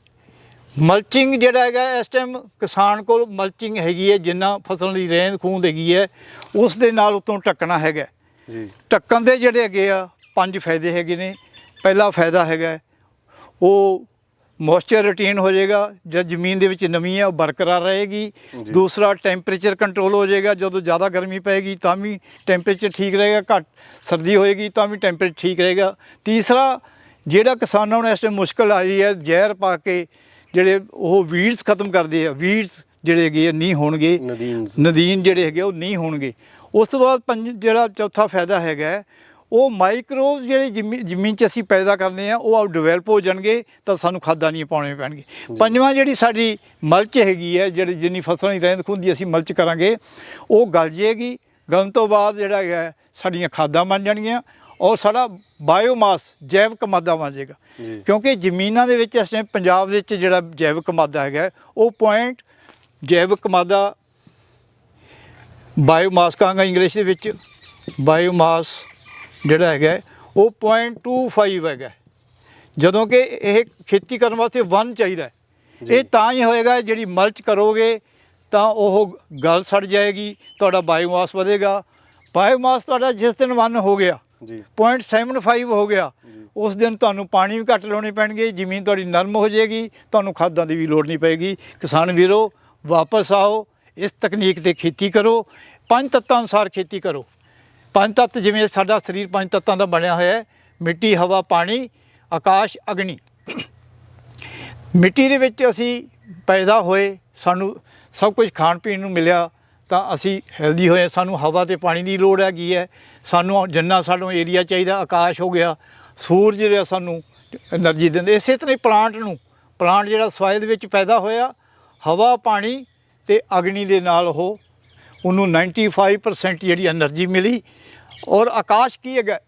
Speaker 1: ਮਲਚਿੰਗ ਜਿਹੜਾ ਹੈਗਾ ਇਸ ਟਾਈਮ ਕਿਸਾਨ ਕੋਲ ਮਲਚਿੰਗ ਹੈਗੀ ਹੈ ਜਿੰਨਾ ਫਸਲ ਦੀ ਰਹਿੰਦ ਖੂੰਹਦ ਹੈਗੀ ਹੈ ਉਸ ਦੇ ਨਾਲ ਉਤੋਂ ਢੱਕਣਾ ਹੈਗਾ।
Speaker 2: ਜੀ।
Speaker 1: ਢੱਕਣ ਦੇ ਜਿਹੜੇ ਹੈਗੇ ਆ ਪੰਜ ਫਾਇਦੇ ਹੈਗੇ ਨੇ। ਪਹਿਲਾ ਫਾਇਦਾ ਹੈਗਾ ਉਹ ਮੋਇਸਚਰ ਰਿਟੇਨ ਹੋ ਜਾਏਗਾ ਜਦ ਜ਼ਮੀਨ ਦੇ ਵਿੱਚ ਨਮੀ ਹੈ ਉਹ ਬਰਕਰਾਰ ਰਹੇਗੀ। ਦੂਸਰਾ ਟੈਂਪਰੇਚਰ ਕੰਟਰੋਲ ਹੋ ਜਾਏਗਾ ਜਦੋਂ ਜ਼ਿਆਦਾ ਗਰਮੀ ਪਏਗੀ ਤਾਂ ਵੀ ਟੈਂਪਰੇਚਰ ਠੀਕ ਰਹੇਗਾ ਘੱਟ ਸਰਦੀ ਹੋਏਗੀ ਤਾਂ ਵੀ ਟੈਂਪਰੇਚਰ ਠੀਕ ਰਹੇਗਾ। ਤੀਸਰਾ ਜਿਹੜਾ ਕਿਸਾਨਾਂ ਨੂੰ ਇਸ ਟਾਈਮ ਮੁਸ਼ਕਲ ਆਈ ਹੈ ਜ਼ਹਿਰ ਪਾ ਕੇ ਜਿਹੜੇ ਉਹ ਵੀਡਸ ਖਤਮ ਕਰਦੇ ਆ ਵੀਡਸ ਜਿਹੜੇ ਹੈਗੇ ਆ ਨਹੀਂ ਹੋਣਗੇ। ਨਦੀਨ ਜਿਹੜੇ ਹੈਗੇ ਉਹ ਨਹੀਂ ਹੋਣਗੇ। ਉਸ ਤੋਂ ਬਾਅਦ ਜਿਹੜਾ ਚੌਥਾ ਫਾਇਦਾ ਹੈਗਾ ਉਹ ਮਾਈਕਰੋਵ ਜਿਹੜੇ ਜ਼ਮੀ- ਜ਼ਮੀਨ 'ਚ ਅਸੀਂ ਪੈਦਾ ਕਰਦੇ ਆ ਉਹ ਡਿਵੈਲਪ ਹੋ ਜਾਣਗੇ ਤਾਂ ਸਾਨੂੰ ਖਾਦਾਂ ਨਹੀਂ ਪਾਉਣੇ ਪੈਣਗੇ ਪੰਜਵਾਂ ਜਿਹੜੀ ਸਾਡੀ ਮਲਚ ਹੈਗੀ ਹੈ ਜਿਹੜੀ ਜਿੰਨੀ ਫਸਲਾਂ ਦੀ ਰਹਿੰਦ ਖੂੰਹਦ ਦੀ ਅਸੀਂ ਮਲਚ ਕਰਾਂਗੇ ਉਹ ਗਲ ਜਾਏਗੀ। ਗਲਣ ਤੋਂ ਬਾਅਦ ਜਿਹੜਾ ਹੈਗਾ ਹੈ, ਸਾਡੀਆਂ ਖਾਦਾਂ ਬਣ ਜਾਣਗੀਆਂ ਔਰ ਸਾਡਾ ਬਾਇਓਮਾਸ ਜੈਵਿਕ ਮਾਦਾ ਬਣ ਜਾਏਗਾ।
Speaker 2: ਜੀ।
Speaker 1: ਕਿਉਂਕਿ ਜ਼ਮੀਨਾਂ ਦੇ ਵਿੱਚ ਅਸੀਂ ਪੰਜਾਬ ਦੇ ਵਿੱਚ ਜਿਹੜਾ ਜੈਵਿਕ ਮਾਦਾ ਹੈਗਾ ਉਹ ਪੁਆਇੰਟ ਜੈਵਿਕ ਮਾਦਾ ਬਾਇਓਮਾਸ ਕਹਾਂਗਾ ਇੰਗਲਿਸ਼ ਦੇ ਵਿੱਚ। ਬਾਇਓਮਾਸ ਜਿਹੜਾ ਹੈਗਾ ਉਹ 0.25 ਹੈਗਾ ਜਦੋਂ ਕਿ ਇਹ ਖੇਤੀ ਕਰਨ ਵਾਸਤੇ 1 ਚਾਹੀਦਾ। ਇਹ ਤਾਂ ਹੀ ਹੋਏਗਾ ਜਿਹੜੀ ਮਲਚ ਕਰੋਗੇ ਤਾਂ ਉਹ ਗਲ ਸੜ ਜਾਏਗੀ ਤੁਹਾਡਾ ਬਾਇਓਮਾਸ ਵਧੇਗਾ। ਬਾਇਓਮਾਸ ਤੁਹਾਡਾ ਜਿਸ ਦਿਨ 1 ਹੋ ਗਿਆ
Speaker 2: ਜੀ।
Speaker 1: 0.75 ਹੋ ਗਿਆ। ਉਸ ਦਿਨ ਤੁਹਾਨੂੰ ਪਾਣੀ ਵੀ ਘੱਟ ਲਾਉਣੇ ਪੈਣਗੇ ਜ਼ਮੀਨ ਤੁਹਾਡੀ ਨਰਮ ਹੋ ਜਾਏਗੀ ਤੁਹਾਨੂੰ ਖਾਦਾਂ ਦੀ ਵੀ ਲੋੜ ਨਹੀਂ ਪਏਗੀ। ਕਿਸਾਨ ਵੀਰੋ ਵਾਪਸ ਆਓ ਇਸ ਤਕਨੀਕ ਤੇ ਖੇਤੀ ਕਰੋ ਪੰਜ ਤੱਤਾਂ ਅਨੁਸਾਰ ਖੇਤੀ ਕਰੋ। ਪੰਜ ਤੱਤ ਜਿਵੇਂ ਸਾਡਾ ਸਰੀਰ ਪੰਜ ਤੱਤਾਂ ਦਾ ਬਣਿਆ ਹੋਇਆ ਹੈ, ਮਿੱਟੀ, ਹਵਾ, ਪਾਣੀ, ਆਕਾਸ਼, ਅਗਨੀ। ਮਿੱਟੀ ਦੇ ਵਿੱਚ ਅਸੀਂ ਪੈਦਾ ਹੋਏ, ਸਾਨੂੰ ਸਭ ਕੁਝ ਖਾਣ ਪੀਣ ਨੂੰ ਮਿਲਿਆ ਤਾਂ ਅਸੀਂ ਹੈਲਦੀ ਹੋਏ, ਸਾਨੂੰ ਹਵਾ ਤੇ ਪਾਣੀ ਦੀ ਲੋੜ ਹੈਗੀ ਹੈ, ਸਾਨੂੰ ਜਿੰਨਾ ਸਾਨੂੰ ਏਰੀਆ ਚਾਹੀਦਾ, ਆਕਾਸ਼ ਹੋ ਗਿਆ, ਸੂਰਜ ਜਿਹੜਾ ਸਾਨੂੰ એનર્ਜੀ ਦਿੰਦਾ, ਇਸੇ ਤਰ੍ਹਾਂ ਹੀ ਪਲਾਂਟ ਨੂੰ ਪਲਾਂਟ ਜਿਹੜਾ ਸੋਇਲ ਦੇ ਵਿੱਚ ਪੈਦਾ ਹੋਇਆ, ਹਵਾ, ਪਾਣੀ ਤੇ ਅਗਨੀ ਦੇ ਨਾਲ ਉਹ, ਉਹਨੂੰ 95% ਜਿਹੜੀ એનર્ਜੀ ਮਿਲੀ ਔਰ ਆਕਾਸ਼ ਕੀ ਹੈਗਾ?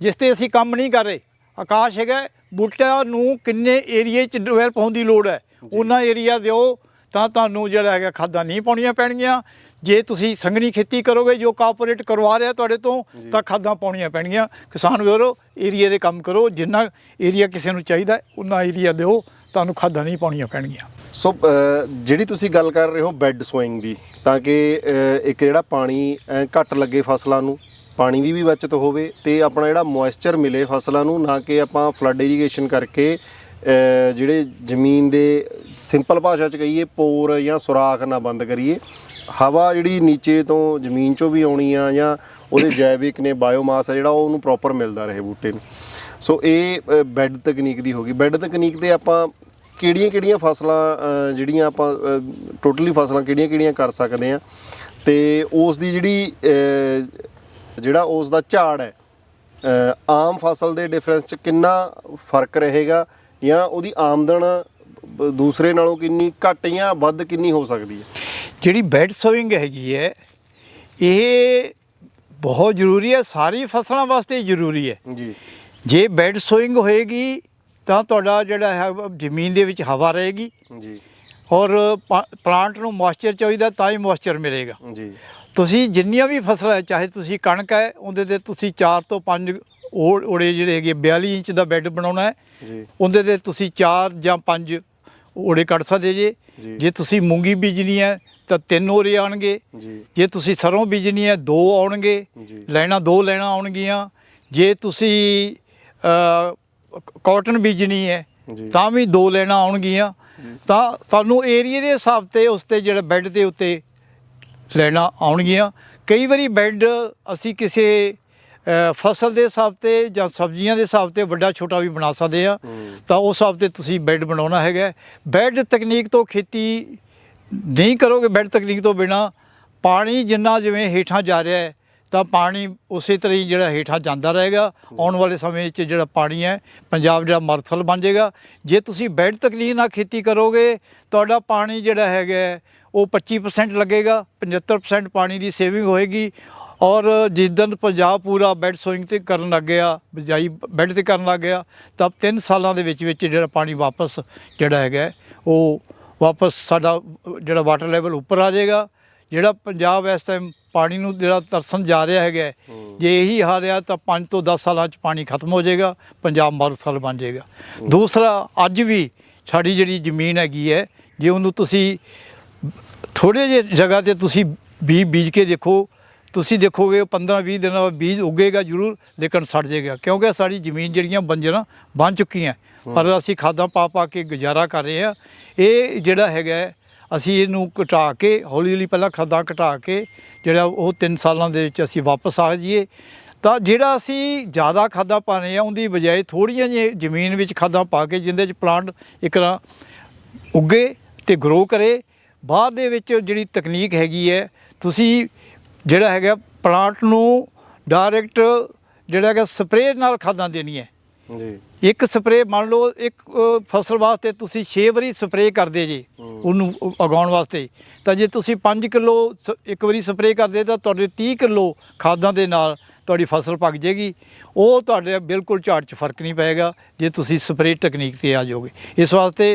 Speaker 1: ਜਿਸ ਤੇ ਅਸੀਂ ਕੰਮ ਨਹੀਂ ਕਰ ਰਹੇ। ਆਕਾਸ਼ ਹੈਗਾ ਬੂਟਿਆਂ ਨੂੰ ਕਿੰਨੇ ਏਰੀਏ 'ਚ ਡਿਵੈਲਪ ਹੋਣ ਦੀ ਲੋੜ ਹੈ? ਉਹਨਾਂ ਏਰੀਆ ਦਿਓ ਤਾਂ ਤੁਹਾਨੂੰ ਜਿਹੜਾ ਹੈਗਾ ਖਾਦਾਂ ਨਹੀਂ ਪਾਉਣੀਆਂ ਪੈਣਗੀਆਂ। ਜੇ ਤੁਸੀਂ ਸੰਘਣੀ ਖੇਤੀ ਕਰੋਗੇ ਜੋ ਕਾਰਪੋਰੇਟ ਕਰਵਾ ਰਿਹਾ ਤੁਹਾਡੇ ਤੋਂ ਤਾਂ ਖਾਦਾਂ ਪਾਉਣੀਆਂ ਪੈਣਗੀਆਂ। ਕਿਸਾਨ ਵੀਰੋ ਏਰੀਆ ਦੇ ਕੰਮ ਕਰੋ ਜਿੰਨਾ ਏਰੀਆ ਕਿਸੇ ਨੂੰ ਚਾਹੀਦਾ ਉਹਨਾਂ ਏਰੀਆ ਦਿਓ ਤੁਹਾਨੂੰ ਖਾਦਾਂ ਨਹੀਂ ਪਾਉਣੀਆਂ ਪੈਣਗੀਆਂ।
Speaker 2: ਸੋ ਜਿਹੜੀ ਤੁਸੀਂ ਗੱਲ ਕਰ ਰਹੇ ਹੋ ਬੈੱਡ ਸੋਇੰਗ ਦੀ ਤਾਂ ਕਿ ਇੱਕ ਜਿਹੜਾ ਪਾਣੀ ਘੱਟ ਲੱਗੇ ਫਸਲਾਂ ਨੂੰ ਪਾਣੀ ਦੀ ਵੀ ਬਚਤ ਹੋਵੇ ਤੇ ਆਪਣਾ ਜਿਹੜਾ ਮੋਇਸਚਰ ਮਿਲੇ ਫਸਲਾਂ ਨੂੰ, ਨਾ ਕਿ ਆਪਾਂ ਫਲੱਡ ਇਰੀਗੇਸ਼ਨ ਕਰਕੇ ਜਿਹੜੇ ਜ਼ਮੀਨ ਦੇ ਸਿੰਪਲ ਭਾਸ਼ਾ ਚ ਕਹੀਏ, ਪੋਰ ਜਾਂ ਸੁਰਾਖ ਨਾ ਬੰਦ ਕਰੀਏ। ਹਵਾ ਜਿਹੜੀ ਨੀਚੇ ਤੋਂ ਜ਼ਮੀਨ ਚੋਂ ਵੀ ਆਉਣੀ ਆ ਜਾਂ ਉਹਦੇ ਜੈਵਿਕ ਨੇ ਬਾਇਓਮਾਸ ਆ ਜਿਹੜਾ ਉਹਨੂੰ ਪ੍ਰੋਪਰ ਮਿਲਦਾ ਰਹੇ ਬੂਟੇ ਨੂੰ। ਸੋ ਇਹ ਬੈੱਡ ਤਕਨੀਕ ਦੀ ਹੋ ਗਈ। ਬੈੱਡ ਤਕਨੀਕ ਤੇ ਆਪਾਂ ਕਿਹੜੀਆਂ-ਕਿਹੜੀਆਂ ਫਸਲਾਂ ਜਿਹੜੀਆਂ ਆਪਾਂ ਟੋਟਲੀ ਫਸਲਾਂ ਕਿਹੜੀਆਂ-ਕਿਹੜੀਆਂ ਕਰ ਸਕਦੇ ਆ। ਤੇ ਉਸ ਦੀ ਜਿਹੜੀ ਜਿਹੜਾ ਉਸ ਦਾ ਝਾੜ ਹੈ ਆਮ ਫਸਲ ਦੇ ਡਿਫਰੈਂਸ ਚ ਕਿੰਨਾ ਫ਼ਰਕ ਰਹੇਗਾ ਜਾਂ ਉਹਦੀ ਆਮਦਨ ਦੂਸਰੇ ਨਾਲੋਂ ਕਿੰਨੀ ਘੱਟ ਜਾਂ ਵੱਧ ਕਿੰਨੀ ਹੋ ਸਕਦੀ ਹੈ?
Speaker 1: ਜਿਹੜੀ ਬੈਡ ਸੋਇੰਗ ਹੈਗੀ ਹੈ ਇਹ ਬਹੁਤ ਜ਼ਰੂਰੀ ਹੈ ਸਾਰੀ ਫਸਲਾਂ ਵਾਸਤੇ ਜ਼ਰੂਰੀ ਹੈ।
Speaker 2: ਜੀ।
Speaker 1: ਜੇ ਬੈਡ ਸੋਇੰਗ ਹੋਏਗੀ ਤਾਂ ਤੁਹਾਡਾ ਜਿਹੜਾ ਹੈ ਜ਼ਮੀਨ ਦੇ ਵਿੱਚ ਹਵਾ ਰਹੇਗੀ।
Speaker 2: ਜੀ।
Speaker 1: ਔਰ ਪਲਾਂਟ ਨੂੰ ਮੋਇਸਚਰ ਚਾਹੀਦਾ ਤਾਂ ਹੀ ਮੋਇਸਚਰ ਮਿਲੇਗਾ।
Speaker 2: ਜੀ।
Speaker 1: ਤੁਸੀਂ ਜਿੰਨੀਆਂ ਵੀ ਫਸਲਾਂ ਹੈ ਚਾਹੇ ਤੁਸੀਂ ਕਣਕ ਹੈ ਉਹਦੇ ਤੇ ਤੁਸੀਂ 4 ਤੋਂ 5 ਓੜੇ ਜਿਹੜੇ ਹੈਗੇ 42 ਇੰਚ ਦਾ ਬੈੱਡ ਬਣਾਉਣਾ ਹੈ।
Speaker 2: ਜੀ।
Speaker 1: ਉਹਦੇ ਤੇ ਤੁਸੀਂ 4 ਜਾਂ 5 ਓੜੇ ਕੱਢ ਸਕਦੇ ਜੇ।
Speaker 2: ਜੀ।
Speaker 1: ਤੁਸੀਂ ਮੂੰਗੀ ਬੀਜਣੀ ਹੈ ਤਾਂ ਤਿੰਨ ਓੜੇ ਆਣਗੇ
Speaker 2: ਜੀ।
Speaker 1: ਜੇ ਤੁਸੀਂ ਸਰੋਂ ਬੀਜਣੀ ਹੈ ਦੋ ਆਉਣਗੇ। ਲੈਣਾ ਦੋ ਲੈਣਾ ਆਉਣਗੀਆਂ। ਜੇ ਤੁਸੀਂ ਕਾਟਨ ਬੀਜਣੀ ਹੈ ਤਾਂ ਵੀ ਦੋ ਲੈਣਾ ਆਉਣਗੀਆਂ। ਤਾਂ ਤੁਹਾਨੂੰ ਏਰੀਏ ਦੇ ਹਿਸਾਬ ਤੇ ਉਸ ਤੇ ਜਿਹੜਾ ਬੈੱਡ ਦੇ ਉੱਤੇ ਲੈਣਾ ਆਉਣਗੀਆਂ। ਕਈ ਵਾਰੀ ਬੈੱਡ ਅਸੀਂ ਕਿਸੇ ਫਸਲ ਦੇ ਹਿਸਾਬ ਤੇ ਜਾਂ ਸਬਜ਼ੀਆਂ ਦੇ ਹਿਸਾਬ ਤੇ ਵੱਡਾ ਛੋਟਾ ਵੀ ਬਣਾ ਸਕਦੇ ਆ। ਤਾਂ ਉਸ ਹਿਸਾਬ ਤੇ ਤੁਸੀਂ ਬੈੱਡ ਬਣਾਉਣਾ ਹੈਗਾ। ਬੈੱਡ ਤਕਨੀਕ ਤੋਂ ਖੇਤੀ ਨਹੀਂ ਕਰੋਗੇ ਬੈੱਡ ਤਕਨੀਕ ਤੋਂ ਬਿਨਾ। ਪਾਣੀ ਜਿੰਨਾ ਜਿਵੇਂ ਹੇਠਾਂ ਜਾ ਰਿਹਾ ਹੈ ਤਾਂ ਪਾਣੀ ਉਸੇ ਤਰ੍ਹਾਂ ਹੀ ਜਿਹੜਾ ਹੇਠਾਂ ਜਾਂਦਾ ਰਹੇਗਾ। ਆਉਣ ਵਾਲੇ ਸਮੇਂ 'ਚ ਜਿਹੜਾ ਪਾਣੀ ਹੈ ਪੰਜਾਬ ਜਿਹੜਾ ਮਰਥਲ ਬਣ ਜਾਏਗਾ। ਜੇ ਤੁਸੀਂ ਬੈੱਡ ਤਕਨੀਕ ਨਾਲ ਖੇਤੀ ਕਰੋਗੇ ਤੁਹਾਡਾ ਪਾਣੀ ਜਿਹੜਾ ਹੈਗਾ ਉਹ 25% ਲੱਗੇਗਾ 75% ਪਾਣੀ ਦੀ ਸੇਵਿੰਗ ਹੋਏਗੀ ਔਰ ਜਿੱਦਨ ਪੰਜਾਬ ਪੂਰਾ ਬੈੱਡ ਸੋਇੰਗ ਤੇ ਕਰਨ ਲੱਗ ਗਿਆ ਬਿਜਾਈ ਬੈੱਡ ਤੇ ਕਰਨ ਲੱਗ ਗਿਆ ਤਾਂ 3 ਸਾਲਾਂ ਦੇ ਵਿੱਚ ਵਿੱਚ ਜਿਹੜਾ ਪਾਣੀ ਵਾਪਸ ਜਿਹੜਾ ਹੈਗਾ ਉਹ ਵਾਪਸ ਸਾਡਾ ਜਿਹੜਾ ਵਾਟਰ ਲੈਵਲ ਉੱਪਰ ਆ ਜਾਏਗਾ। ਜਿਹੜਾ ਪੰਜਾਬ ਇਸ ਟਾਈਮ ਪਾਣੀ ਨੂੰ ਜਿਹੜਾ ਤਰਸਣ ਜਾ ਰਿਹਾ ਹੈਗਾ ਜੇ ਇਹੀ ਹਾਲ ਰਿਹਾ ਤਾਂ 5 ਤੋਂ 10 ਸਾਲਾਂ 'ਚ ਪਾਣੀ ਖਤਮ ਹੋ ਜਾਏਗਾ ਪੰਜਾਬ ਮਰੂਥਲ ਬਣ ਜਾਏਗਾ। ਦੂਸਰਾ ਅੱਜ ਵੀ ਸਾਡੀ ਜਿਹੜੀ ਜ਼ਮੀਨ ਹੈਗੀ ਹੈ ਜੇ ਉਹਨੂੰ ਤੁਸੀਂ ਥੋੜੇ ਜਿਹੇ ਜਗ੍ਹਾ ਤੇ ਤੁਸੀਂ ਬੀਜ ਬੀਜ ਕੇ ਦੇਖੋ, ਤੁਸੀਂ ਦੇਖੋਗੇ 15 20 ਦਿਨਾਂ ਬਾਅਦ ਬੀਜ ਉੱਗੇਗਾ ਜ਼ਰੂਰ, ਲੇਕਿਨ ਸੜ ਜਾਏਗਾ। ਕਿਉਂਕਿ ਸਾਡੀ ਜ਼ਮੀਨ ਜਿਹੜੀਆਂ ਬੰਜਰਾਂ ਬਣ ਚੁੱਕੀਆਂ। ਪਰ ਅਸੀਂ ਖਾਦਾਂ ਪਾ ਪਾ ਕੇ ਗੁਜ਼ਾਰਾ ਕਰ ਰਹੇ ਆ ਇਹ ਜਿਹੜਾ ਹੈਗਾ, ਅਸੀਂ ਇਹਨੂੰ ਘਟਾ ਕੇ, ਹੌਲੀ ਹੌਲੀ ਪਹਿਲਾਂ ਖਾਦਾਂ ਘਟਾ ਕੇ, ਜਿਹੜਾ ਉਹ 3 ਸਾਲਾਂ ਦੇ ਵਿੱਚ ਅਸੀਂ ਵਾਪਸ ਆ ਜਾਈਏ। ਤਾਂ ਜਿਹੜਾ ਅਸੀਂ ਜ਼ਿਆਦਾ ਖਾਦਾਂ ਪਾ ਰਹੇ ਆ ਉਹਦੀ ਬਜਾਏ ਥੋੜੀਆਂ ਜਿਹੀਆਂ ਜ਼ਮੀਨ ਵਿੱਚ ਖਾਦਾਂ ਪਾ ਕੇ, ਜਿੰਦੇ ਚ ਪਲਾਂਟ ਇੱਕ ਤਰ੍ਹਾਂ ਉੱਗੇ ਤੇ ਗਰੋ ਕਰੇ ਬਾਅਦ ਦੇ ਵਿੱਚ ਜਿਹੜੀ ਤਕਨੀਕ ਹੈਗੀ ਹੈ ਤੁਸੀਂ ਜਿਹੜਾ ਹੈਗਾ ਪਲਾਂਟ ਨੂੰ ਡਾਇਰੈਕਟ ਜਿਹੜਾ ਹੈਗਾ ਸਪਰੇਅ ਨਾਲ ਖਾਦਾਂ ਦੇਣੀਆਂ
Speaker 2: ਜੀ।
Speaker 1: ਇੱਕ ਸਪਰੇਅ ਮੰਨ ਲਓ ਇੱਕ ਫਸਲ ਵਾਸਤੇ ਤੁਸੀਂ 6 ਵਾਰੀ ਸਪਰੇਅ ਕਰਦੇ ਜੇ ਉਹਨੂੰ ਉਗਾਉਣ ਵਾਸਤੇ। ਤਾਂ ਜੇ ਤੁਸੀਂ 5 ਕਿਲੋ ਇੱਕ ਵਾਰੀ ਸਪਰੇਅ ਕਰਦੇ ਤਾਂ ਤੁਹਾਡੇ 30 ਕਿਲੋ ਖਾਦਾਂ ਦੇ ਨਾਲ ਤੁਹਾਡੀ ਫਸਲ ਪੱਕ ਜੇਗੀ। ਉਹ ਤੁਹਾਡੇ ਬਿਲਕੁਲ ਝਾੜ 'ਚ ਫ਼ਰਕ ਨਹੀਂ ਪਏਗਾ ਜੇ ਤੁਸੀਂ ਸਪਰੇਅ ਟੈਕਨੀਕ ਤੇ ਆ ਜਾਓਗੇ। ਇਸ ਵਾਸਤੇ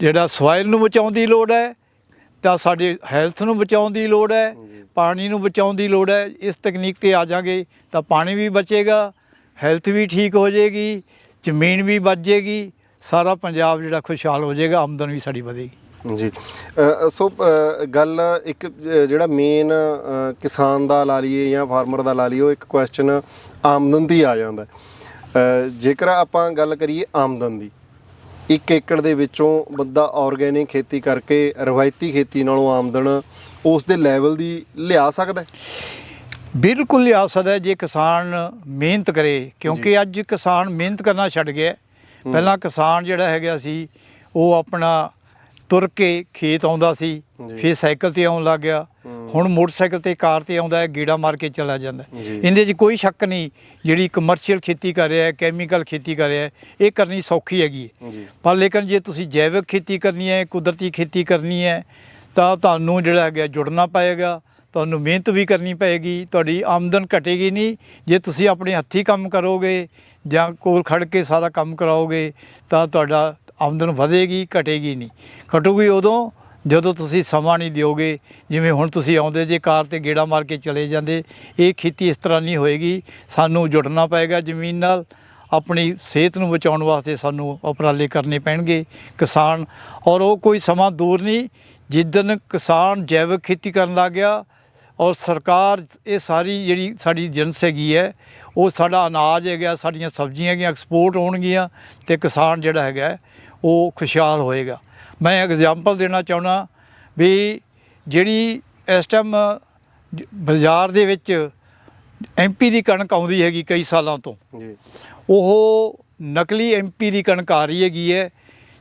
Speaker 1: ਜਿਹੜਾ ਸੋਇਲ ਨੂੰ ਬਚਾਉਣ ਦੀ ਲੋੜ ਹੈ ਤਾਂ ਸਾਡੇ ਹੈਲਥ ਨੂੰ ਬਚਾਉਣ ਦੀ ਲੋੜ ਹੈ ਪਾਣੀ ਨੂੰ ਬਚਾਉਣ ਦੀ ਲੋੜ ਹੈ ਇਸ ਤਕਨੀਕ ਤੇ ਆ ਜਾਗੇ ਤਾਂ ਪਾਣੀ ਵੀ ਬਚੇਗਾ ਹੈਲਥ ਵੀ ਠੀਕ ਹੋ ਜਾਏਗੀ ਜ਼ਮੀਨ ਵੀ ਬਚ ਜਾਏਗੀ ਸਾਰਾ ਪੰਜਾਬ ਜਿਹੜਾ ਖੁਸ਼ਹਾਲ ਹੋ ਜਾਏਗਾ ਆਮਦਨ ਵੀ ਸਾਡੀ ਵਧੇਗੀ।
Speaker 2: ਜੀ। ਸੋ ਗੱਲ ਇੱਕ ਜਿਹੜਾ ਮੇਨ ਕਿਸਾਨ ਦਾ ਲਾ ਲਈਏ ਜਾਂ ਫਾਰਮਰ ਦਾ ਲਾ ਲਈਏ ਉਹ ਇੱਕ ਕੁਐਸਚਨ ਆਮਦਨ ਦੀ ਆ ਜਾਂਦਾ ਜੇਕਰ ਆਪਾਂ ਗੱਲ ਕਰੀਏ ਆਮਦਨ ਦੀ ਇੱਕ ਏਕੜ ਦੇ ਵਿੱਚੋਂ ਬੰਦਾ ਆਰਗੇਨਿਕ ਖੇਤੀ ਕਰਕੇ ਰਵਾਇਤੀ ਖੇਤੀ ਨਾਲੋਂ ਆਮਦਨ ਉਸ ਦੇ ਲੈਵਲ ਦੀ ਲਿਆ ਸਕਦਾ ਹੈ?
Speaker 1: ਬਿਲਕੁਲ ਲਿਆ ਸਕਦਾ ਹੈ ਜੇ ਕਿਸਾਨ ਮਿਹਨਤ ਕਰੇ ਕਿਉਂਕਿ ਅੱਜ ਕਿਸਾਨ ਮਿਹਨਤ ਕਰਨਾ ਛੱਡ ਗਿਆ। ਪਹਿਲਾਂ ਕਿਸਾਨ ਜਿਹੜਾ ਹੈਗਾ ਸੀ ਉਹ ਆਪਣਾ ਤੁਰ ਕੇ ਖੇਤ ਆਉਂਦਾ ਸੀ। ਫਿਰ ਸਾਈਕਲ ਤੇ ਆਉਣ ਲੱਗ ਗਿਆ। ਹੁਣ ਮੋਟਰਸਾਈਕਲ ਤੇ ਕਾਰ ਤੇ ਆਉਂਦਾ ਹੈ ਗੇੜਾ ਮਾਰ ਕੇ ਚਲਾ ਜਾਂਦਾ। ਇਹਦੇ 'ਚ ਕੋਈ ਸ਼ੱਕ ਨਹੀਂ ਜਿਹੜੀ ਕਮਰਸ਼ੀਅਲ ਖੇਤੀ ਕਰ ਰਿਹਾ ਹੈ ਕੈਮੀਕਲ ਖੇਤੀ ਕਰ ਰਿਹਾ ਹੈ ਇਹ ਕਰਨੀ ਸੌਖੀ ਹੈਗੀ ਪਰ ਲੇਕਿਨ ਜੇ ਤੁਸੀਂ ਜੈਵਿਕ ਖੇਤੀ ਕਰਨੀ ਹੈ ਕੁਦਰਤੀ ਖੇਤੀ ਕਰਨੀ ਹੈ ਤਾਂ ਤੁਹਾਨੂੰ ਜਿਹੜਾ ਹੈਗਾ ਜੁੜਨਾ ਪਏਗਾ ਤੁਹਾਨੂੰ ਮਿਹਨਤ ਵੀ ਕਰਨੀ ਪਏਗੀ ਤੁਹਾਡੀ ਆਮਦਨ ਘਟੇਗੀ ਨਹੀਂ। ਜੇ ਤੁਸੀਂ ਆਪਣੇ ਹੱਥੀਂ ਕੰਮ ਕਰੋਗੇ ਜਾਂ ਕੋਲ ਖੜ ਕੇ ਸਾਰਾ ਕੰਮ ਕਰਾਓਗੇ ਤਾਂ ਤੁਹਾਡਾ ਆਮਦਨ ਵਧੇਗੀ, ਘਟੇਗੀ ਨਹੀਂ। ਘਟੂਗੀ ਉਦੋਂ ਜਦੋਂ ਤੁਸੀਂ ਸਮਾਂ ਨਹੀਂ ਦਿਓਗੇ। ਜਿਵੇਂ ਹੁਣ ਤੁਸੀਂ ਆਉਂਦੇ ਜੇ ਕਾਰ ਤੇ ਗੇੜਾ ਮਾਰ ਕੇ ਚਲੇ ਜਾਂਦੇ, ਇਹ ਖੇਤੀ ਇਸ ਤਰ੍ਹਾਂ ਨਹੀਂ ਹੋਏਗੀ। ਸਾਨੂੰ ਜੁੜਨਾ ਪਏਗਾ ਜ਼ਮੀਨ ਨਾਲ। ਆਪਣੀ ਸਿਹਤ ਨੂੰ ਬਚਾਉਣ ਵਾਸਤੇ ਸਾਨੂੰ ਉਪਰਾਲੇ ਕਰਨੇ ਪੈਣਗੇ ਕਿਸਾਨ। ਔਰ ਉਹ ਕੋਈ ਸਮਾਂ ਦੂਰ ਨਹੀਂ। ਜਿੱਦਨ ਕਿਸਾਨ ਜੈਵਿਕ ਖੇਤੀ ਕਰਨ ਲੱਗ ਗਿਆ ਔਰ ਸਰਕਾਰ ਇਹ ਸਾਰੀ ਜਿਹੜੀ ਸਾਡੀ ਜਿਣਸ ਹੈਗੀ ਹੈ, ਉਹ ਸਾਡਾ ਅਨਾਜ ਹੈਗਾ, ਸਾਡੀਆਂ ਸਬਜ਼ੀਆਂ ਹੈਗੀਆਂ ਐਕਸਪੋਰਟ ਹੋਣਗੀਆਂ ਤੇ ਕਿਸਾਨ ਜਿਹੜਾ ਹੈਗਾ ਉਹ ਖੁਸ਼ਹਾਲ ਹੋਏਗਾ। ਮੈਂ ਐਗਜ਼ਾਮਪਲ ਦੇਣਾ ਚਾਹੁੰਦਾ ਵੀ ਜਿਹੜੀ ਇਸ ਟਾਈਮ ਬਾਜ਼ਾਰ ਦੇ ਵਿੱਚ ਐਮਪੀ ਦੀ ਕਣਕ ਆਉਂਦੀ ਹੈਗੀ ਕਈ ਸਾਲਾਂ ਤੋਂ।
Speaker 2: ਜੀ।
Speaker 1: ਉਹ ਨਕਲੀ ਐਮਪੀ ਦੀ ਕਣਕ ਆ ਰਹੀ ਹੈਗੀ ਹੈ।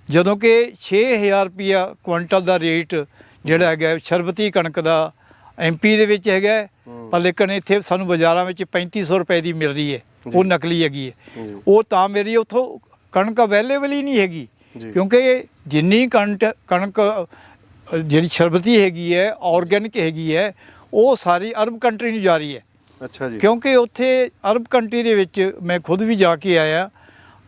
Speaker 1: ਜਦੋਂ ਕਿ 6000 ਰੁਪਿਆ ਕੁਇੰਟਲ ਦਾ ਰੇਟ ਜਿਹੜਾ ਹੈਗਾ ਸ਼ਰਬਤੀ ਕਣਕ ਦਾ ਐਮਪੀ ਦੇ ਵਿੱਚ ਹੈਗਾ। ਪਰ ਲੇਕਿਨ ਇੱਥੇ ਸਾਨੂੰ ਬਾਜ਼ਾਰਾਂ ਵਿੱਚ 3500 ਰੁਪਏ ਦੀ ਮਿਲ ਰਹੀ ਹੈ। ਉਹ। ਨਕਲੀ ਹੈਗੀ ਹੈ। ਉਹ ਤਾਂ ਮੇਰੀ ਉੱਥੋਂ ਕਣਕ ਅਵੇਲੇਬਲ ਹੀ ਨਹੀਂ ਹੈਗੀ। ਕਿਉਂਕਿ ਜਿੰਨੀ ਕਣਕ ਜਿਹੜੀ ਸ਼ਰਬਤੀ ਹੈਗੀ ਹੈ ਆਰਗੈਨਿਕ ਹੈਗੀ ਹੈ ਉਹ ਸਾਰੀ ਅਰਬ ਕੰਟਰੀ ਨੂੰ ਜਾ ਰਹੀ ਹੈ।
Speaker 2: ਅੱਛਾ ਜੀ।
Speaker 1: ਕਿਉਂਕਿ ਉੱਥੇ ਅਰਬ ਕੰਟਰੀ ਦੇ ਵਿੱਚ ਮੈਂ ਖੁਦ ਵੀ ਜਾ ਕੇ ਆਇਆ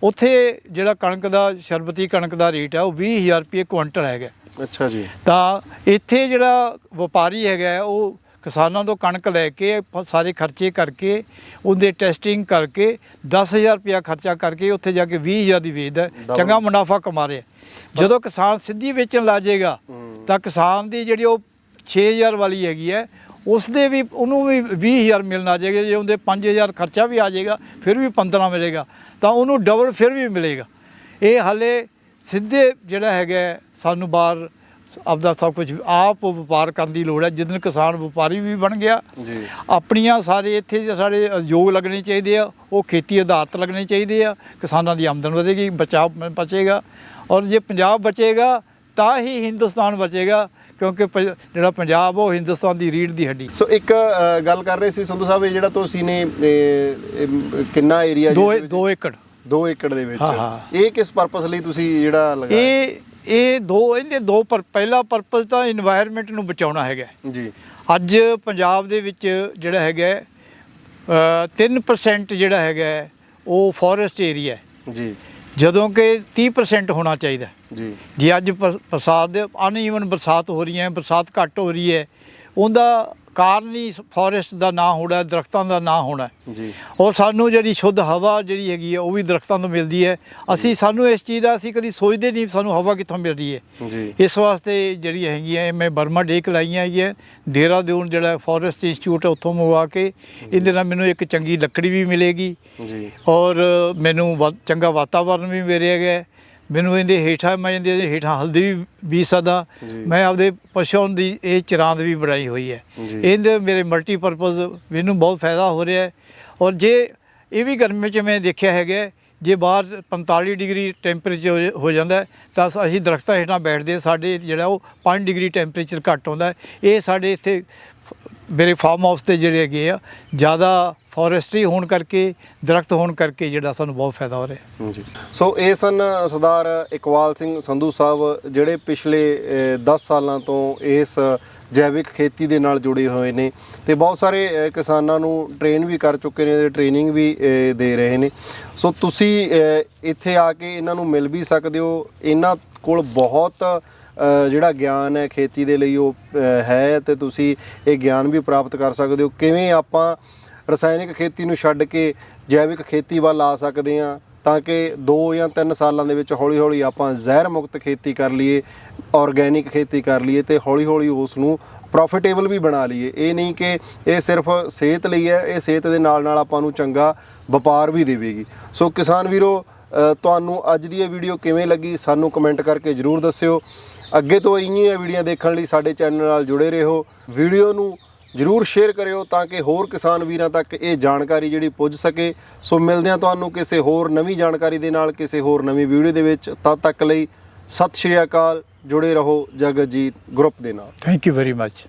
Speaker 1: ਉੱਥੇ ਜਿਹੜਾ ਕਣਕ ਦਾ ਸ਼ਰਬਤੀ ਕਣਕ ਦਾ ਰੇਟ ਹੈ ਉਹ 20000 ਰੁਪਏ ਕੁਇੰਟਲ ਹੈਗਾ।
Speaker 2: ਅੱਛਾ ਜੀ।
Speaker 1: ਤਾਂ ਇੱਥੇ ਜਿਹੜਾ ਵਪਾਰੀ ਹੈਗਾ ਉਹ ਕਿਸਾਨਾਂ ਤੋਂ ਕਣਕ ਲੈ ਕੇ ਪ- ਸਾਰੇ ਖਰਚੇ ਕਰਕੇ ਉਹਦੇ ਟੈਸਟਿੰਗ ਕਰਕੇ 10000 ਰੁਪਇਆ ਖਰਚਾ ਕਰਕੇ ਉੱਥੇ ਜਾ ਕੇ 20000 ਦੀ ਵੇਚਦਾ ਹੈ।
Speaker 2: Double।
Speaker 1: ਚੰਗਾ ਮੁਨਾਫਾ ਕਮਾ ਰਿਹਾ ਜਦੋਂ ਕਿਸਾਨ ਸਿੱਧੀ ਵੇਚਣ ਲੱਗ ਜਾਏਗਾ
Speaker 2: ਹੂੰ।
Speaker 1: ਤਾਂ ਕਿਸਾਨ ਦੀ ਜਿਹੜੀ ਉਹ 6000 ਵਾਲੀ ਹੈਗੀ ਹੈ ਉਸ ਦੇ ਵੀ ਉਹਨੂੰ ਵੀ 20000 ਮਿਲਣਾ ਜਾਏਗਾ ਜੇ ਉਹਦੇ 5000 ਖਰਚਾ ਵੀ ਆ ਜਾਏਗਾ ਫਿਰ ਵੀ 15 ਮਿਲੇਗਾ ਤਾਂ ਉਹਨੂੰ ਡਬਲ ਫਿਰ ਵੀ ਮਿਲੇਗਾ ਇਹ ਹਾਲੇ ਸਿੱਧੇ ਜਿਹੜਾ ਹੈਗਾ ਹੈ, ਸਾਨੂੰ ਬਾਹਰ ਆਪਦਾ ਸਭ ਕੁਝ ਆਪ ਵਪਾਰ ਕਰਨ ਦੀ ਲੋੜ ਹੈ। ਜਿੱਦਨ ਕਿਸਾਨ ਵਪਾਰੀ ਵੀ ਬਣ ਗਿਆ
Speaker 2: ਜੀ।
Speaker 1: ਆਪਣੀਆਂ ਸਾਰੇ ਇੱਥੇ ਜੇ ਸਾਡੇ ਉਦਯੋਗ ਲੱਗਣੇ ਚਾਹੀਦੇ ਆ ਉਹ ਖੇਤੀ ਆਧਾਰਿਤ ਲੱਗਣੇ ਚਾਹੀਦੇ ਆ ਕਿਸਾਨਾਂ ਦੀ ਆਮਦਨ ਵਧੇਗੀ ਬਚਾਅ ਬਚੇਗਾ। ਔਰ ਜੇ ਪੰਜਾਬ ਬਚੇਗਾ ਤਾਂ ਹੀ ਹਿੰਦੁਸਤਾਨ ਬਚੇਗਾ ਕਿਉਂਕਿ ਜਿਹੜਾ ਪੰਜਾਬ ਉਹ ਹਿੰਦੁਸਤਾਨ ਦੀ ਰੀੜ੍ਹ ਦੀ ਹੱਡੀ।
Speaker 2: ਸੋ ਇੱਕ ਗੱਲ ਕਰ ਰਹੇ ਸੀ ਸੰਧੂ ਸਾਹਿਬ ਇਹ ਜਿਹੜਾ ਤੁਸੀਂ ਨੇ ਕਿੰਨਾ ਏਰੀਆ
Speaker 1: ਦੋ ਦੋ ਏਕੜ।
Speaker 2: 2 ਏਕੜ ਦੇ ਵਿੱਚ। ਇਹ ਕਿਸ ਪਰਪਸ ਲਈ ਤੁਸੀਂ ਜਿਹੜਾ ਲਗਾਇਆ?
Speaker 1: ਇਹ ਇਹ ਦੋ ਇਹਦੇ ਦੋ ਪਰ ਪਹਿਲਾ ਪਰਪਸ ਤਾਂ এনवायरमेंट ਨੂੰ ਬਚਾਉਣਾ ਹੈਗਾ।
Speaker 2: ਜੀ।
Speaker 1: ਅੱਜ ਪੰਜਾਬ ਦੇ ਵਿੱਚ ਜਿਹੜਾ ਹੈਗਾ 3% ਜਿਹੜਾ ਹੈਗਾ ਉਹ ਫੋਰੈਸਟ ਏਰੀਆ
Speaker 2: ਜੀ।
Speaker 1: ਜਦੋਂ ਕਿ 30% ਹੋਣਾ ਚਾਹੀਦਾ।
Speaker 2: ਜੀ।
Speaker 1: ਜੇ ਅੱਜ ਬਰਸਾਤ ਦੇ ਅਨਈਵਨ ਬਰਸਾਤ ਹੋ ਰਹੀਆਂ ਬਰਸਾਤ ਘੱਟ ਹੋ ਰਹੀ ਹੈ ਉਹਦਾ ਕਾਰਨ ਹੀ ਫੋਰੈਸਟ ਦਾ ਨਾ ਹੋਣਾ ਦਰਖਤਾਂ ਦਾ ਨਾ ਹੋਣਾ।
Speaker 2: ਜੀ।
Speaker 1: ਔਰ ਸਾਨੂੰ ਜਿਹੜੀ ਸ਼ੁੱਧ ਹਵਾ ਜਿਹੜੀ ਹੈਗੀ ਹੈ ਉਹ ਵੀ ਦਰਖਤਾਂ ਤੋਂ ਮਿਲਦੀ ਹੈ। ਅਸੀਂ ਸਾਨੂੰ ਇਸ ਚੀਜ਼ ਦਾ ਅਸੀਂ ਕਦੀ ਸੋਚਦੇ ਨਹੀਂ ਸਾਨੂੰ ਹਵਾ ਕਿੱਥੋਂ ਮਿਲ ਰਹੀ ਹੈ।
Speaker 2: ਜੀ।
Speaker 1: ਇਸ ਵਾਸਤੇ ਜਿਹੜੀ ਹੈਗੀ ਹੈ ਮੈਂ ਬਰਮਾ ਡੇਕ ਲਾਈਆਂ ਹੈਗੀਆਂ ਦੇਹਰਾਦੂਨ ਜਿਹੜਾ ਫੋਰੈਸਟ ਇੰਸਟੀਚਿਊਟ ਹੈ ਉੱਥੋਂ ਮੰਗਵਾ ਕੇ ਇਹਦੇ ਨਾਲ ਮੈਨੂੰ ਇੱਕ ਚੰਗੀ ਲੱਕੜੀ ਵੀ ਮਿਲੇਗੀ।
Speaker 2: ਜੀ।
Speaker 1: ਔਰ ਮੈਨੂੰ ਚੰਗਾ ਵਾਤਾਵਰਨ ਵੀ ਮਿਲ ਰਿਹਾ ਹੈ। ਮੈਨੂੰ ਇਹਦੇ ਹੇਠਾਂ ਮੈਂ ਇਹਦੇ ਹੇਠਾਂ ਹਲਦੀ ਵੀ ਬੀਜ ਸਕਦਾ। ਮੈਂ ਆਪਦੇ ਪਸ਼ੂਆਂ ਦੀ ਇਹ ਚਰਾਂਦ ਵੀ ਬਣਾਈ ਹੋਈ ਹੈ। ਇਹਦੇ ਮੇਰੇ ਮਲਟੀਪਰਪਸ ਮੈਨੂੰ ਬਹੁਤ ਫਾਇਦਾ ਹੋ ਰਿਹਾ ਹੈ ਔਰ ਜੇ ਇਹ ਵੀ ਗਰਮੀ 'ਚ ਮੈਂ ਦੇਖਿਆ ਹੈਗਾ ਜੇ ਬਾਹਰ 45 ਡਿਗਰੀ ਟੈਂਪਰੇਚਰ ਹੋ ਜਾਂਦਾ ਤਾਂ ਅਸੀਂ ਦਰਖਤਾਂ ਹੇਠਾਂ ਬੈਠਦੇ ਸਾਡੇ ਜਿਹੜਾ ਉਹ 5 ਡਿਗਰੀ ਟੈਂਪਰੇਚਰ ਘੱਟ ਹੁੰਦਾ ਹੈ। ਇਹ ਸਾਡੇ ਇੱਥੇ ਮੇਰੇ ਫਾਰਮ ਹਾਊਸ ਤੇ ਜਿਹੜੇ ਹੈਗੇ ਆ ਜ਼ਿਆਦਾ ਫੋਰੈਸਟਰੀ ਹੋਣ ਕਰਕੇ, ਦਰਖਤ ਹੋਣ ਕਰਕੇ ਜਿਹੜਾ ਸਾਨੂੰ ਬਹੁਤ ਫਾਇਦਾ ਹੋ ਰਿਹਾ।
Speaker 2: ਜੀ। ਸੋ ਇਹ ਸਨ ਸਰਦਾਰ ਇਕਬਾਲ ਸਿੰਘ ਸੰਧੂ ਸਾਹਿਬ, ਜਿਹੜੇ ਪਿਛਲੇ 10 ਸਾਲਾਂ ਤੋਂ ਇਸ ਜੈਵਿਕ ਖੇਤੀ ਦੇ ਨਾਲ ਜੁੜੇ ਹੋਏ ਨੇ ਤੇ ਬਹੁਤ ਸਾਰੇ ਕਿਸਾਨਾਂ ਨੂੰ ਟ੍ਰੇਨ ਵੀ ਕਰ ਚੁੱਕੇ ਨੇ ਤੇ ਟ੍ਰੇਨਿੰਗ ਵੀ ਦੇ ਰਹੇ ਨੇ। ਸੋ ਤੁਸੀਂ ਇੱਥੇ ਆ ਕੇ ਇਹਨਾਂ ਨੂੰ ਮਿਲ ਵੀ ਸਕਦੇ ਹੋ। ਇਹਨਾਂ ਕੋਲ ਬਹੁਤ ਜਿਹੜਾ ਗਿਆਨ ਹੈ ਖੇਤੀ ਦੇ ਲਈ ਉਹ ਹੈ ਤੇ ਤੁਸੀਂ ਇਹ ਗਿਆਨ ਵੀ ਪ੍ਰਾਪਤ ਕਰ ਸਕਦੇ ਹੋ। ਕਿਵੇਂ ਆਪਾਂ ਰਸਾਇਣਿਕ ਖੇਤੀ ਨੂੰ ਛੱਡ ਕੇ ਜੈਵਿਕ ਖੇਤੀ ਵੱਲ ਆ ਸਕਦੇ ਹਾਂ, ਤਾਂ ਕਿ 2 ਜਾਂ 3 ਸਾਲਾਂ ਦੇ ਵਿੱਚ ਹੌਲੀ-ਹੌਲੀ ਆਪਾਂ ਜ਼ਹਿਰ ਮੁਕਤ ਖੇਤੀ ਕਰ ਲਈਏ ਆਰਗੈਨਿਕ ਖੇਤੀ ਕਰ ਲਈਏ ਤੇ ਹੌਲੀ-ਹੌਲੀ ਉਸ ਨੂੰ ਪ੍ਰੋਫਿਟੇਬਲ ਵੀ ਬਣਾ ਲਈਏ। ਇਹ ਨਹੀਂ ਕਿ ਇਹ ਸਿਰਫ ਸਿਹਤ ਲਈ ਹੈ, ਇਹ ਸਿਹਤ ਦੇ ਨਾਲ-ਨਾਲ ਆਪਾਂ ਨੂੰ ਚੰਗਾ ਵਪਾਰ ਵੀ ਦੇਵੇਗੀ। ਸੋ ਕਿਸਾਨ ਵੀਰੋ ਤੁਹਾਨੂੰ ਅੱਜ ਦੀ ਇਹ ਵੀਡੀਓ ਕਿਵੇਂ ਲੱਗੀ ਸਾਨੂੰ ਕਮੈਂਟ ਕਰਕੇ ਜਰੂਰ ਦੱਸਿਓ। ਅੱਗੇ ਤੋਂ ਇੰਨੀਆਂ ਵੀਡੀਓ ਦੇਖਣ ਲਈ ਸਾਡੇ ਚੈਨਲ ਨਾਲ ਜੁੜੇ ਰਹੋ। ਵੀਡੀਓ ਨੂੰ ਜਰੂਰ ਸ਼ੇਅਰ ਕਰਿਓ ਤਾਂ ਕਿ ਹੋਰ ਕਿਸਾਨ ਵੀਰਾਂ ਤੱਕ ਇਹ ਜਾਣਕਾਰੀ ਜਿਹੜੀ ਪੁੱਜ ਸਕੇ। ਸੋ ਮਿਲਦੇ ਹਾਂ ਤੁਹਾਨੂੰ ਕਿਸੇ ਹੋਰ ਨਵੀਂ ਜਾਣਕਾਰੀ ਦੇ ਨਾਲ, ਕਿਸੇ ਹੋਰ ਨਵੀਂ ਵੀਡੀਓ ਦੇ ਵਿੱਚ। ਤਦ ਤੱਕ ਲਈ ਸਤਿ ਸ਼੍ਰੀ ਅਕਾਲ, ਜੁੜੇ ਰਹੋ ਜਗਜੀਤ ਗਰੁੱਪ ਦੇ ਨਾਲ।
Speaker 1: Thank you very much